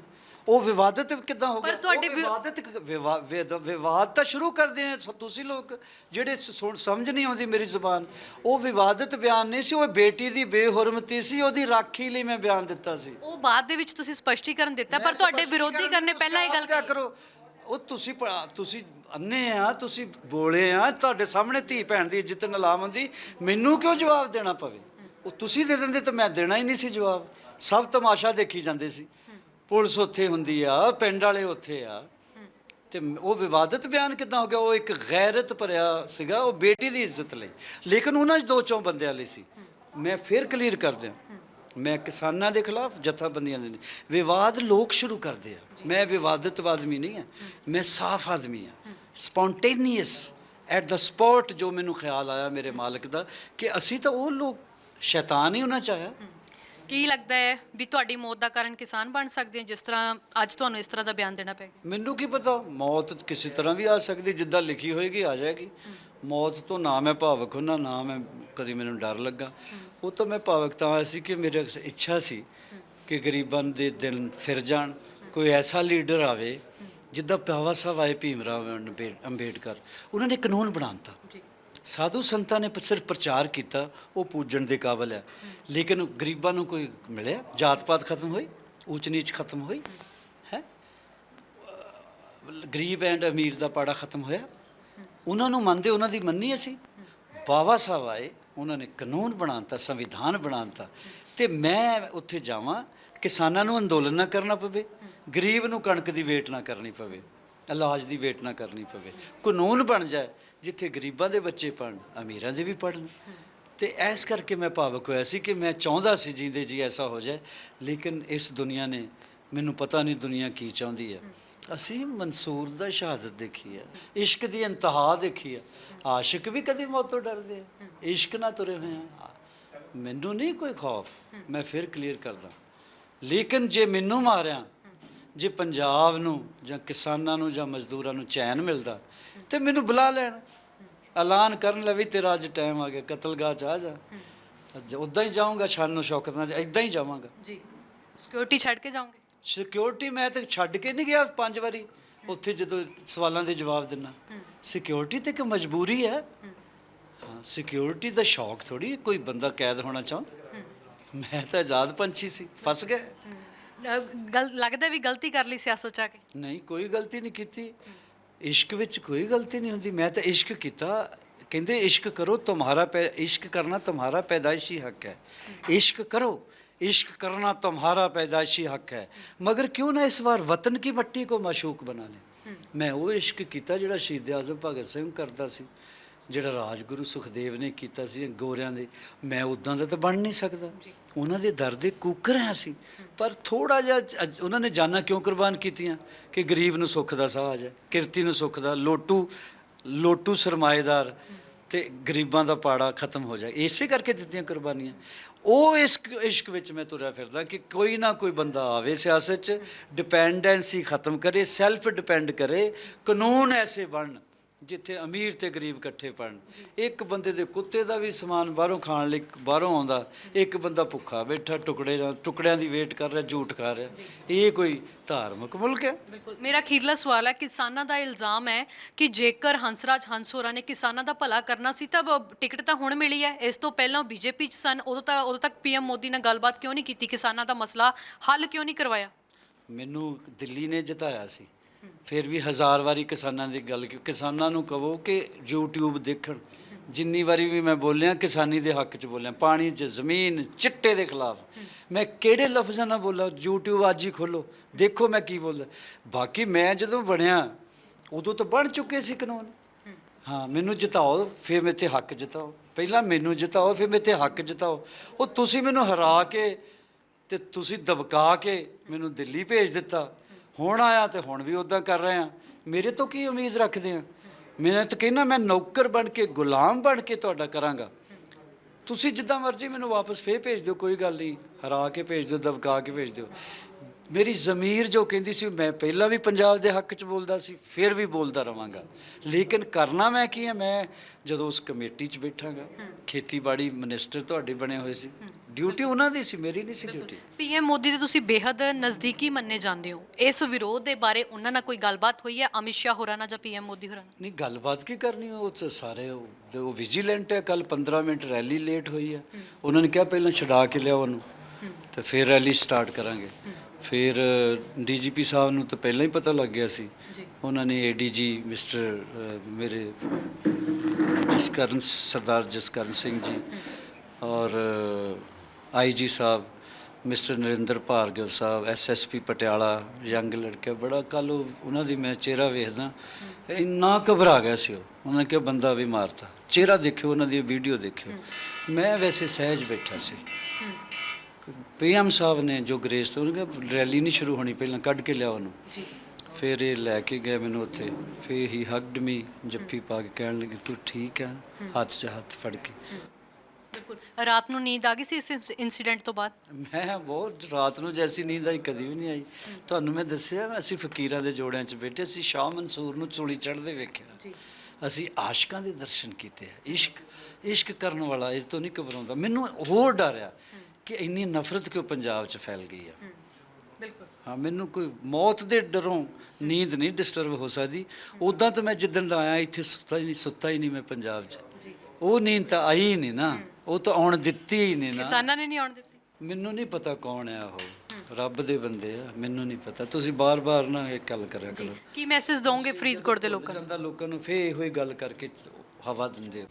ਉਹ ਵਿਵਾਦਤ ਕਿੱਦਾਂ ਹੋ ਪਰ ਗਿਆ ਤੁਹਾਡੇ ਉਹ ਵਿ- ਵਿਵਾਦਤ ਵਿਵਾ- ਵਿਦ- ਵਿਵਾਦ ਤਾਂ ਸ਼ੁਰੂ ਕਰਦੇ ਆ ਸ- ਤੁਸੀਂ ਲੋਕ ਜਿਹੜੇ ਸ- ਸੁਣ- ਸਮਝ ਨਹੀਂ ਆਉਂਦੀ ਮੇਰੀ ਜ਼ੁਬਾਨ। ਉਹ ਵਿਵਾਦਤ ਬਿਆਨ ਨਹੀਂ ਸੀ ਉਹ ਬੇਟੀ ਦੀ ਬੇਹੁਰਮਤੀ ਸੀ ਉਹਦੀ ਰਾਖੀ ਲਈ ਮੈਂ ਬਿਆਨ ਦਿੱਤਾ ਸੀ। ਉਹ ਬਾਅਦ ਦੇ ਵਿੱਚ ਤੁਸੀਂ ਸਪਸ਼ਟੀਕਰਨ ਦਿੱਤਾ ਪਰ ਤੁਹਾਡੇ ਵਿਰੋਧੀ ਕਰਨੇ ਪਹਿਲਾਂ ਇਹ ਗੱਲ ਕਿਆ ਕਹੀ। ਕਰੋ? ਉਹ ਤੁਸੀਂ ਤੁਸੀਂ ਅੰਨੇ ਆ ਤੁਸੀਂ ਬੋਲੇ ਆ ਤੁਹਾਡੇ ਸਾਹਮਣੇ ਧੀ ਭੈਣ ਦੀ ਇੱਜ਼ਤ ਨਲਾਮ ਹੁੰਦੀ ਮੈਨੂੰ ਕਿਉਂ ਜਵਾਬ ਦੇਣਾ ਪਵੇ? ਉਹ ਤੁਸੀਂ ਦੇ ਦਿੰਦੇ ਤਾਂ ਮੈਂ ਦੇਣਾ ਹੀ ਨਹੀਂ ਸੀ ਜਵਾਬ। ਸਭ ਤਮਾਸ਼ਾ ਦੇਖੀ ਜਾਂਦੇ ਸੀ। ਪੁਲਿਸ ਉੱਥੇ ਹੁੰਦੀ ਆ ਪਿੰਡ ਵਾਲੇ ਉੱਥੇ ਆ। ਤੇ ਉਹ ਵਿਵਾਦਤ ਬਿਆਨ ਕਿਦਾਂ ਹੋ ਗਿਆ? ਉਹ ਇੱਕ ਗੈਰਤ ਭਰਿਆ ਸੀਗਾ ਉਹ ਬੇਟੀ ਦੀ ਇੱਜ਼ਤ ਲਈ। ਲੇਕਿਨ ਉਹਨਾਂ 'ਚ ਦੋ ਚੋਂ ਬੰਦਿਆਂ ਲਈ ਸੀ। ਮੈਂ ਫਿਰ ਕਲੀਅਰ ਕਰ ਦਿਆਂ। ਮੈਂ ਕਿਸਾਨਾਂ ਦੇ ਖਿਲਾਫ ਜਥਾਬੰਦੀਆਂ ਦੇ ਨਹੀਂ। ਵਿਵਾਦ ਲੋਕ ਸ਼ੁਰੂ ਕਰਦੇ ਆ। ਮੈਂ ਵਿਵਾਦਤ ਆਦਮੀ ਨਹੀਂ ਆ। ਮੈਂ ਸਾਫ਼ ਆਦਮੀ ਆ। ਸਪੌਂਟੇਨੀਅਸ ਐਟ ਦਾ ਸਪੌਟ ਜੋ ਮੈਨੂੰ ਖਿਆਲ ਆਇਆ ਮੇਰੇ ਮਾਲਕ ਦਾ ਕਿ ਅਸੀਂ ਤਾਂ ਉਹ ਲੋਕ ਸ਼ੈਤਾਨ ਹੀ ਉਹਨਾਂ ਚਾਹਿਆ ਕੀ ਲੱਗਦਾ ਹੈ ਵੀ ਤੁਹਾਡੀ ਮੌਤ ਦਾ ਕਾਰਨ ਕਿਸਾਨ ਬਣ ਸਕਦੇ ਜਿਸ ਤਰ੍ਹਾਂ ਅੱਜ ਤੁਹਾਨੂੰ ਇਸ ਤਰ੍ਹਾਂ ਦਾ ਬਿਆਨ ਦੇਣਾ ਪੈ ਗਿਆ। ਮੈਨੂੰ ਕੀ ਪਤਾ ਮੌਤ ਕਿਸੇ ਤਰ੍ਹਾਂ ਵੀ ਆ ਸਕਦੀ ਜਿੱਦਾਂ ਲਿਖੀ ਹੋਏਗੀ ਆ ਜਾਏਗੀ। ਮੌਤ ਤੋਂ ਨਾ ਮੈਂ ਭਾਵਕ ਹੁੰਨਾ ਨਾ ਮੈਂ ਕਦੀ ਮੈਨੂੰ ਡਰ ਲੱਗਾ। ਉਹ ਤਾਂ ਮੈਂ ਭਾਵਕ ਤਾਂ ਹੋਇਆ ਸੀ ਕਿ ਮੇਰੇ ਇੱਛਾ ਸੀ ਕਿ ਗਰੀਬਾਂ ਦੇ ਦਿਲ ਫਿਰ ਜਾਣ ਕੋਈ ਐਸਾ ਲੀਡਰ ਆਵੇ ਜਿੱਦਾਂ ਬਾਬਾ ਸਾਹਿਬ ਆਏ ਭੀਮ ਅੰਬੇ- ਅੰਬੇਡਕਰ। ਉਹਨਾਂ ਨੇ ਕਾਨੂੰਨ ਜੀ। ਸਾਧੂ ਸੰਤਾਂ ਨੇ ਸਿਰਫ ਪ੍ਰਚਾਰ ਕੀਤਾ, ਉਹ ਪੂਜਣ ਦੇ ਕਾਬਲ ਹੈ। ਲੇਕਿਨ ਗਰੀਬਾਂ ਨੂੰ ਕੋਈ ਮਿਲਿਆ? ਜਾਤ ਪਾਤ ਖਤਮ ਹੋਈ? ਊਚ ਨੀਚ ਖਤਮ ਹੋਈ? ਹੈ? ਗਰੀਬ ਐਂਡ ਅਮੀਰ ਦਾ ਪਾੜਾ ਖਤਮ ਹੋਇਆ। ਉਹਨਾਂ ਨੂੰ ਮੰਨਦੇ, ਉਹਨਾਂ ਦੀ ਮੰਨੀ ਅਸੀਂ। ਬਾਬਾ ਸਾਹਿਬ ਆਏ, ਉਹਨਾਂ ਨੇ ਕਾਨੂੰਨ ਬਣਾਤਾ, ਸੰਵਿਧਾਨ ਬਣਾਤਾ। ਤੇ ਮੈਂ ਉੱਥੇ ਜਾਵਾਂ, ਕਿਸਾਨਾਂ ਨੂੰ ਅੰਦੋਲਨ ਨਾ ਕਰਨਾ ਪਵੇ, ਗਰੀਬ ਨੂੰ ਕਣਕ ਦੀ ਵੇਟ ਨਾ ਕਰਨੀ ਪਵੇ ਇਲਾਜ ਦੀ ਵੇਟ ਨਾ ਕਰਨੀ ਪਵੇ। ਕਾਨੂੰਨ ਬਣ ਜਾਏ ਜਿੱਥੇ ਗਰੀਬਾਂ ਦੇ ਬੱਚੇ ਪੜਨ ਅਮੀਰਾਂ ਦੇ ਵੀ ਪੜਨ ਤੇ ਐਸ ਕਰਕੇ ਮੈਂ ਭਾਵਕ ਹੋਇਆ ਸੀ ਕਿ ਮੈਂ ਚਾਹੁੰਦਾ ਸੀ ਜਿੰਦੇ ਜੀ ਐਸਾ ਹੋ ਜਾਏ, ਲੇਕਿਨ ਇਸ ਦੁਨੀਆ ਨੇ ਮੈਨੂੰ ਪਤਾ ਨਹੀਂ ਦੁਨੀਆ ਕੀ ਚਾਹੁੰਦੀ ਹੈ। ਅਸੀਂ ਮਨਸੂਰ ਦਾ ਸ਼ਹਾਦਤ ਦੇਖੀ ਹੈ, ਇਸ਼ਕ ਦੀ ਇੰਤਹਾ ਦੇਖੀ ਹੈ। ਆਸ਼ਿਕ ਵੀ ਕਦੀ ਮੌਤ ਤੋਂ ਡਰਦੇ ਆ, ਇਸ਼ਕ ਨਾਲ ਤੁਰੇ ਹੋਏ ਆ। ਮੈਨੂੰ ਨਹੀਂ ਕੋਈ ਖੌਫ, ਮੈਂ ਫਿਰ ਕਲੀਅਰ ਕਰਦਾ। ਲੇਕਿਨ ਜੇ ਮੈਨੂੰ ਮਾਰਿਆ, ਜੇ ਪੰਜਾਬ ਨੂੰ ਜਾਂ ਕਿਸਾਨਾਂ ਨੂੰ ਜਾਂ ਮਜ਼ਦੂਰਾਂ ਨੂੰ ਚੈਨ ਮਿਲਦਾ, ਤੇ ਮੈਨੂੰ ਬੁਲਾ ਲੈਣ। ਐਲਾਨ ਕਰਨ ਲਵੀ ਤੇਰਾ ਅੱਜ ਟਾਈਮ ਆ ਗਿਆ ਕਤਲਗਾਹ ਚ ਆ ਜਾ। ਅੱਜ ਉਦਾਂ ਹੀ ਜਾਊਂਗਾ ਸ਼ਾਨੋ ਸ਼ੌਕਤ ਨਾਲ ਇਦਾਂ ਹੀ ਜਾਵਾਂਗਾ। ਜੀ। ਸਿਕਿਉਰਿਟੀ ਛੱਡ ਕੇ ਜਾਓਗੇ? ਸਿਕਿਉਰਿਟੀ ਮੈਂ ਤੇ ਛੱਡ ਕੇ ਨਹੀਂ ਗਿਆ ਪੰਜ ਵਾਰੀ। ਉੱਥੇ ਜਦੋਂ ਸਵਾਲਾਂ ਦੇ ਜਵਾਬ ਦਿੰਨਾ। ਸਿਕਿਉਰਿਟੀ ਤੇ ਇੱਕ ਮਜਬੂਰੀ ਹੈ। ਹਾਂ ਸਿਕਿਉਰਿਟੀ ਦਾ ਸ਼ੌਕ ਥੋੜੀ ਕੋਈ ਬੰਦਾ ਕੈਦ ਹੋਣਾ ਚਾਹੁੰਦਾ। ਮੈਂ ਤਾਂ ਆਜ਼ਾਦ ਪੰਛੀ ਸੀ ਫਸ ਗਿਆ ਗਲ ਲੱਗਦਾ ਵੀ ਗਲਤੀ ਕਰ ਲਈ ਸਿਆਸਤ ਚ ਆ ਕੇ। ਨਹੀਂ ਕੋਈ ਗਲਤੀ ਨਹੀਂ ਕੀਤੀ। ਇਸ਼ਕ ਵਿੱਚ ਕੋਈ ਗਲਤੀ ਨਹੀਂ ਹੁੰਦੀ ਮੈਂ ਤਾਂ ਇਸ਼ਕ ਕੀਤਾ ਕਹਿੰਦੇ ਇਸ਼ਕ ਕਰੋ तुम्हारा ਪੈ ਇਸ਼ਕ ਕਰਨਾ तुम्हारा पैदाइशी हक है इश्क करो इश्क करना तुम्हारा पैदाइशी हक है मगर क्यों ना इस बार वतन की मट्टी को माशूक बना लें ਮੈਂ ਉਹ ਇਸ਼ਕ ਕੀਤਾ ਜਿਹੜਾ ਸ਼ਹੀਦ ਆਜ਼ਮ ਭਗਤ ਸਿੰਘ ਕਰਦਾ ਸੀ ਜਿਹੜਾ ਰਾਜਗੁਰੂ ਸੁਖਦੇਵ ਨੇ ਕੀਤਾ ਸੀ ਗੋਰਿਆਂ ਦੇ ਮੈਂ ਉਦਾਂ ਦਾ ਤਾਂ ਬਣ ਨਹੀਂ ਸਕਦਾ ਉਹਨਾਂ ਦੇ ਦਰ ਦੇ ਕੂਕਰ ਹਾਂ ਅਸੀਂ। ਪਰ ਥੋੜਾ ਜਿਹਾ ਅੱਜ ਉਹਨਾਂ ਨੇ ਜਾਨਾਂ ਕਿਉਂ ਕੁਰਬਾਨ ਕੀਤੀਆਂ? ਕਿ ਗਰੀਬ ਨੂੰ ਸੁੱਖ ਦਾ ਸਾਹ ਆ ਜਾਏ ਕਿਰਤੀ ਨੂੰ ਸੁੱਖ ਦਾ, ਲੋਟੂ ਲੋਟੂ ਸਰਮਾਏਦਾਰ ਤੇ ਗਰੀਬਾਂ ਦਾ ਪਾੜਾ ਖਤਮ ਹੋ ਜਾਏ। ਇਸੇ ਕਰਕੇ ਦਿੱਤੀਆਂ ਕੁਰਬਾਨੀਆਂ। ਉਹ ਇਸ ਇਸ਼ਕ ਵਿੱਚ ਮੈਂ ਤੁਰਿਆ ਫਿਰਦਾ ਕਿ ਕੋਈ ਨਾ ਕੋਈ ਬੰਦਾ ਆਵੇ ਸਿਆਸਤ 'ਚ ਡਿਪੈਂਡੈਂਸੀ ਖਤਮ ਕਰੇ ਸੈਲਫ ਡਿਪੈਂਡ ਕਰੇ, ਕਾਨੂੰਨ ਐਸੇ ਬਣਨ। ਜਿੱਥੇ ਅਮੀਰ ਤੇ ਗਰੀਬ ਇਕੱਠੇ ਪੜਨ ਇੱਕ ਬੰਦੇ ਦੇ ਕੁੱਤੇ ਦਾ ਵੀ ਸਮਾਨ ਬਾਹਰੋਂ ਖਾਣ ਲਈ ਬਾਹਰੋਂ ਆਉਂਦਾ ਇੱਕ ਬੰਦਾ ਭੁੱਖਾ ਬੈਠਾ ਟੁਕੜੇ ਟੁਕੜਿਆਂ ਦੀ ਵੇਟ ਕਰ ਰਿਹਾ ਝੂਠ ਖਾ ਰਿਹਾ। ਇਹ ਕੋਈ ਧਾਰਮਿਕ ਮੁਲਕ ਹੈ? ਬਿਲਕੁਲ। ਮੇਰਾ ਅਖੀਰਲਾ ਸਵਾਲ ਹੈ ਕਿਸਾਨਾਂ ਦਾ ਇਲਜ਼ਾਮ ਹੈ ਕਿ ਜੇਕਰ ਹੰਸਰਾਜ ਹੰਸ ਹੋਰਾਂ ਨੇ ਕਿਸਾਨਾਂ ਦਾ ਭਲਾ ਕਰਨਾ ਸੀ ਤਾਂ ਟਿਕਟ ਤਾਂ ਹੁਣ ਮਿਲੀ ਹੈ। ਇਸ ਤੋਂ ਪਹਿਲਾਂ ਬੀਜੇਪੀ ਚ ਸਨ ਉਦੋਂ ਤੱਕ ਉਦੋਂ ਤੱਕ ਪੀਐਮ ਮੋਦੀ ਨਾਲ ਗੱਲਬਾਤ ਕਿਉਂ ਨਹੀਂ ਕੀਤੀ? ਕਿਸਾਨਾਂ ਦਾ ਮਸਲਾ ਹੱਲ ਕਿਉਂ ਨਹੀਂ ਕਰਵਾਇਆ? ਮੈਨੂੰ ਦਿੱਲੀ ਨੇ ਜਿਤਾਇਆ ਸੀ। ਫਿਰ ਵੀ ਹਜ਼ਾਰ ਵਾਰੀ ਕਿਸਾਨਾਂ ਦੀ ਗੱਲ ਕੀ ਕਿਸਾਨਾਂ ਨੂੰ ਕਹੋ ਕਿ YouTube ਦੇਖਣ। ਜਿੰਨੀ ਵਾਰੀ ਵੀ ਮੈਂ ਬੋਲਿਆ, ਕਿਸਾਨੀ ਦੇ ਹੱਕ 'ਚ ਬੋਲਿਆ, ਪਾਣੀ 'ਚ, ਜ਼ਮੀਨ, ਚਿੱਟੇ ਦੇ ਖਿਲਾਫ। ਮੈਂ ਕਿਹੜੇ ਲਫ਼ਜ਼ਾਂ ਨਾਲ ਬੋਲਾਂ? YouTube ਅੱਜ ਹੀ ਖੋਲੋ ਦੇਖੋ ਮੈਂ ਕੀ ਬੋਲਦਾ। ਬਾਕੀ ਮੈਂ ਜਦੋਂ ਬਣਿਆ, ਉਦੋਂ ਤਾਂ ਬਣ ਚੁੱਕੇ ਸੀ ਕਾਨੂੰਨ। ਹਾਂ, ਮੈਨੂੰ ਜਿਤਾਓ, ਫਿਰ ਮੇਰੇ ਤੇ ਹੱਕ ਜਿਤਾਓ। ਪਹਿਲਾਂ ਮੈਨੂੰ ਜਿਤਾਓ, ਫਿਰ ਮੇਰੇ ਤੇ ਹੱਕ ਜਿਤਾਓ। ਉਹ ਤੁਸੀਂ ਮੈਨੂੰ ਹਰਾ ਕੇ ਤੇ ਤੁਸੀਂ ਦਬਕਾ ਕੇ ਮੈਨੂੰ ਦਿੱਲੀ ਭੇਜ ਦਿੱਤਾ। ਹੁਣ ਆਇਆ ਤੇ ਹੁਣ ਵੀ ਉਦਾਂ ਕਰ ਰਹੇ ਆ। ਮੇਰੇ ਤੋਂ ਕੀ ਉਮੀਦ ਰੱਖਦੇ ਆ? ਮੈਂ ਤਾਂ ਕਹਿੰਦਾ, ਮੈਂ ਨੌਕਰ ਬਣ ਕੇ, ਗੁਲਾਮ ਬਣ ਕੇ ਤੁਹਾਡਾ ਕਰਾਂਗਾ। ਤੁਸੀਂ ਜਿੱਦਾਂ ਮਰਜ਼ੀ ਮੈਨੂੰ ਵਾਪਸ ਫੇਰ ਭੇਜ ਦਿਓ, ਕੋਈ ਗੱਲ ਨਹੀਂ। ਹਰਾ ਕੇ ਭੇਜ ਦਿਓ, ਦਬਕਾ ਕੇ ਭੇਜ ਦਿਓ। ਮੇਰੀ ਜ਼ਮੀਰ ਜੋ ਕਹਿੰਦੀ ਸੀ, ਮੈਂ ਪਹਿਲਾਂ ਵੀ ਪੰਜਾਬ ਦੇ ਹੱਕ 'ਚ ਬੋਲਦਾ ਸੀ, ਫਿਰ ਵੀ ਬੋਲਦਾ ਰਵਾਂਗਾ। ਲੇਕਿਨ ਕਰਨਾ ਮੈਂ ਕੀ ਹੈ ਮੈਂ ਜਦੋਂ ਉਸ ਕਮੇਟੀ 'ਚ ਬੈਠਾਂਗਾ, ਖੇਤੀਬਾੜੀ ਮਿਨਿਸਟਰ ਤੁਹਾਡੇ ਬਣੇ ਹੋਏ ਸੀ। ਡਿਊਟੀ ਉਹਨਾਂ ਦੀ ਸੀ ਮੇਰੀ ਨਹੀਂ ਸੀ ਡਿਊਟੀ। ਪੀਐਮ ਮੋਦੀ ਦੇ ਤੁਸੀਂ ਬੇहद ਨਜ਼ਦੀਕੀ ਮੰਨੇ ਜਾਂਦੇ ਹੋ। ਇਸ ਵਿਰੋਧ ਦੇ ਬਾਰੇ ਉਹਨਾਂ ਨਾਲ ਕੋਈ ਗੱਲਬਾਤ ਹੋਈ ਹੈ ਅਮਿਤ ਸ਼ਾਹ ਹੋਰਾਂ ਨਾਲ ਜਾਂ ਪੀਐਮ ਮੋਦੀ ਹੋਰਾਂ ਨਾਲ? ਨਹੀਂ ਗੱਲਬਾਤ ਕੀ ਕਰਨੀ ਉਹ ਤਾਂ ਸਾਰੇ ਉਹ ਵਿਜੀਲੈਂਟ ਹੈ। ਕੱਲ 15 ਮਿੰਟ ਰੈਲੀ ਲੇਟ ਹੋਈ ਹੈ। ਉਹਨਾਂ ਨੇ ਕਿਹਾ ਪਹਿਲਾਂ ਛਡਾ ਕੇ ਲਿਆਓ ਉਹਨੂੰ। ਤੇ ਫਿਰ ਰੈਲੀ ਸਟਾਰਟ ਕਰਾਂਗੇ। ਫਿਰ ਡੀਜੀਪੀ ਸਾਹਿਬ ਨੂੰ ਤਾਂ ਪਹਿਲਾਂ ਹੀ ਪਤਾ ਲੱਗ ਗਿਆ ਸੀ। ਜੀ। ਉਹਨਾਂ ਨੇ ਏਡੀਜੀ ਮਿਸਟਰ ਅ, ਮੇਰੇ ਜਸਕਰਨ ਸਰਦਾਰ ਜਸਕਰਨ ਸਿੰਘ ਜੀ ਔਰ ਆਈਜੀ ਸਾਹਿਬ ਮਿਸਟਰ ਨਰਿੰਦਰ ਭਾਰਗਵ ਸਾਹਿਬ ਐਸਐਸਪੀ ਪਟਿਆਲਾ ਯੰਗ ਲੜਕਾ ਬੜਾ ਕੱਲ ਉਹਨਾਂ ਦੀ ਮੈਂ ਚਿਹਰਾ ਵੇਖਦਾ ਇੰਨਾ ਘਬਰਾ ਗਿਆ ਸੀ ਉਹ। ਉਹਨਾਂ ਕਿਹਾ ਬੰਦਾ ਵੀ ਮਾਰਤਾ। ਚਿਹਰਾ ਦੇਖਿਓ ਉਹਨਾਂ ਦੀ ਵੀਡੀਓ ਦੇਖਿਓ। ਮੈਂ ਵੈਸੇ ਸਹਿਜ ਬੈਠਾ ਸੀ। ਪੀਐਮ ਸਾਹਿਬ ਨੇ ਜੋ ਗ੍ਰੇਸ ਤੋਂ ਉਹਨਾਂ ਕਿਹਾ ਰੈਲੀ ਨਹੀਂ ਸ਼ੁਰੂ ਹੋਣੀ ਪਹਿਲਾਂ ਕੱਢ ਕੇ ਲਿਆਓ ਉਹਨੂੰ। ਜੀ। ਫਿਰ ਇਹ ਲੈ ਕੇ ਗਏ ਮੈਨੂੰ ਉੱਥੇ। ਫਿਰ ਹੀ ਹਗਡ ਮੀ ਜੱਫੀ ਪਾ ਕੇ ਕਹਿਣ ਲੱਗੀ ਤੂੰ ਠੀਕ ਆ? ਹੱਥ 'ਚ ਹੱਥ ਫੜ ਕੇ। ਬਿਲਕੁਲ। ਰਾਤ ਨੂੰ ਨੀਂਦ ਆ ਗਈ ਸੀ ਇਸ ਇਨਸੀਡੈਂਟ ਤੋਂ ਬਾਅਦ? ਮੈਂ ਬਹੁਤ ਰਾਤ ਨੂੰ ਜੈਸੀ ਨੀਂਦ ਆਈ ਕਦੀ ਵੀ ਨਹੀਂ ਆਈ। ਤੁਹਾਨੂੰ ਮੈਂ ਦੱਸਿਆ ਅਸੀਂ ਫਕੀਰਾਂ ਦੇ ਜੋੜਿਆਂ 'ਚ ਬੈਠੇ ਸੀ ਸ਼ਾਹ ਮਨਸੂਰ ਨੂੰ ਚੂਲੀ ਚੜ੍ਹਦੇ ਵੇਖਿਆ। ਜੀ। ਅਸੀਂ ਆਸ਼ਕਾਂ ਦੇ ਦਰਸ਼ਨ ਕੀਤੇ ਆ। ਇਸ਼ਕ ਇਸ਼ਕ ਕਰਨ ਵਾਲਾ ਇਸ ਤੋਂ ਨਹੀਂ ਘਬਰਾਉਂਦਾ। ਮੈਨੂੰ ਹੋਰ ਡਰ ਆ ਕਿ ਇੰਨੀ ਨਫ਼ਰਤ ਕਿਉਂ ਪੰਜਾਬ 'ਚ ਫੈਲ ਗਈ ਆ। ਬਿਲਕੁਲ। ਹਾਂ ਮੈਨੂੰ ਕੋਈ ਮੌਤ ਦੇ ਡਰੋਂ ਨੀਂਦ ਨਹੀਂ ਡਿਸਟਰਬ ਹੋ ਸਕਦੀ। ਉਦਾਂ ਤਾਂ ਮੈਂ ਜਿੱਦਣ ਦਾ ਆਇਆ ਇੱਥੇ ਸੁੱਤਾ ਹੀ ਨਹੀਂ ਸੁੱਤਾ ਹੀ ਨਹੀਂ ਮੈਂ ਪੰਜਾਬ 'ਚ। ਉਹ ਨੀਂਦ ਤਾਂ ਆਈ ਹੀ ਨਹੀਂ ਨਾ। ਉਹ ਤਾਂ ਆਉਣ ਦਿੱਤੀ ਹੀ ਨਹੀਂ ਨਾ। ਕਿਸਾਨਾਂ ਨੇ ਨਹੀਂ ਆਉਣ ਦਿੱਤੀ। ਮੈਨੂੰ ਨਹੀਂ ਪਤਾ ਕੌਣ ਆ ਉਹ। ਰੱਬ ਦੇ ਬੰਦੇ ਆ ਮੈਨੂੰ ਨਹੀਂ ਪਤਾ। ਤੁਸੀਂ ਬਾਰ-ਬਾਰ ਨਾ ਇਹ ਗੱਲ ਕਰਿਆ ਕਰੋ। ਕੀ ਮੈਸੇਜ ਦੋਗੇ ਫਰੀਦਕੋਟ ਦੇ ਲੋਕਾਂ ਨੂੰ? ਜਾਂਦਾ ਲੋਕਾਂ ਨੂੰ ਫੇਰ ਇਹੋ ਹੀ ਗੱਲ ਕਰਕੇ ਹਵਾ ਦਿੰਦੇ ਹੋ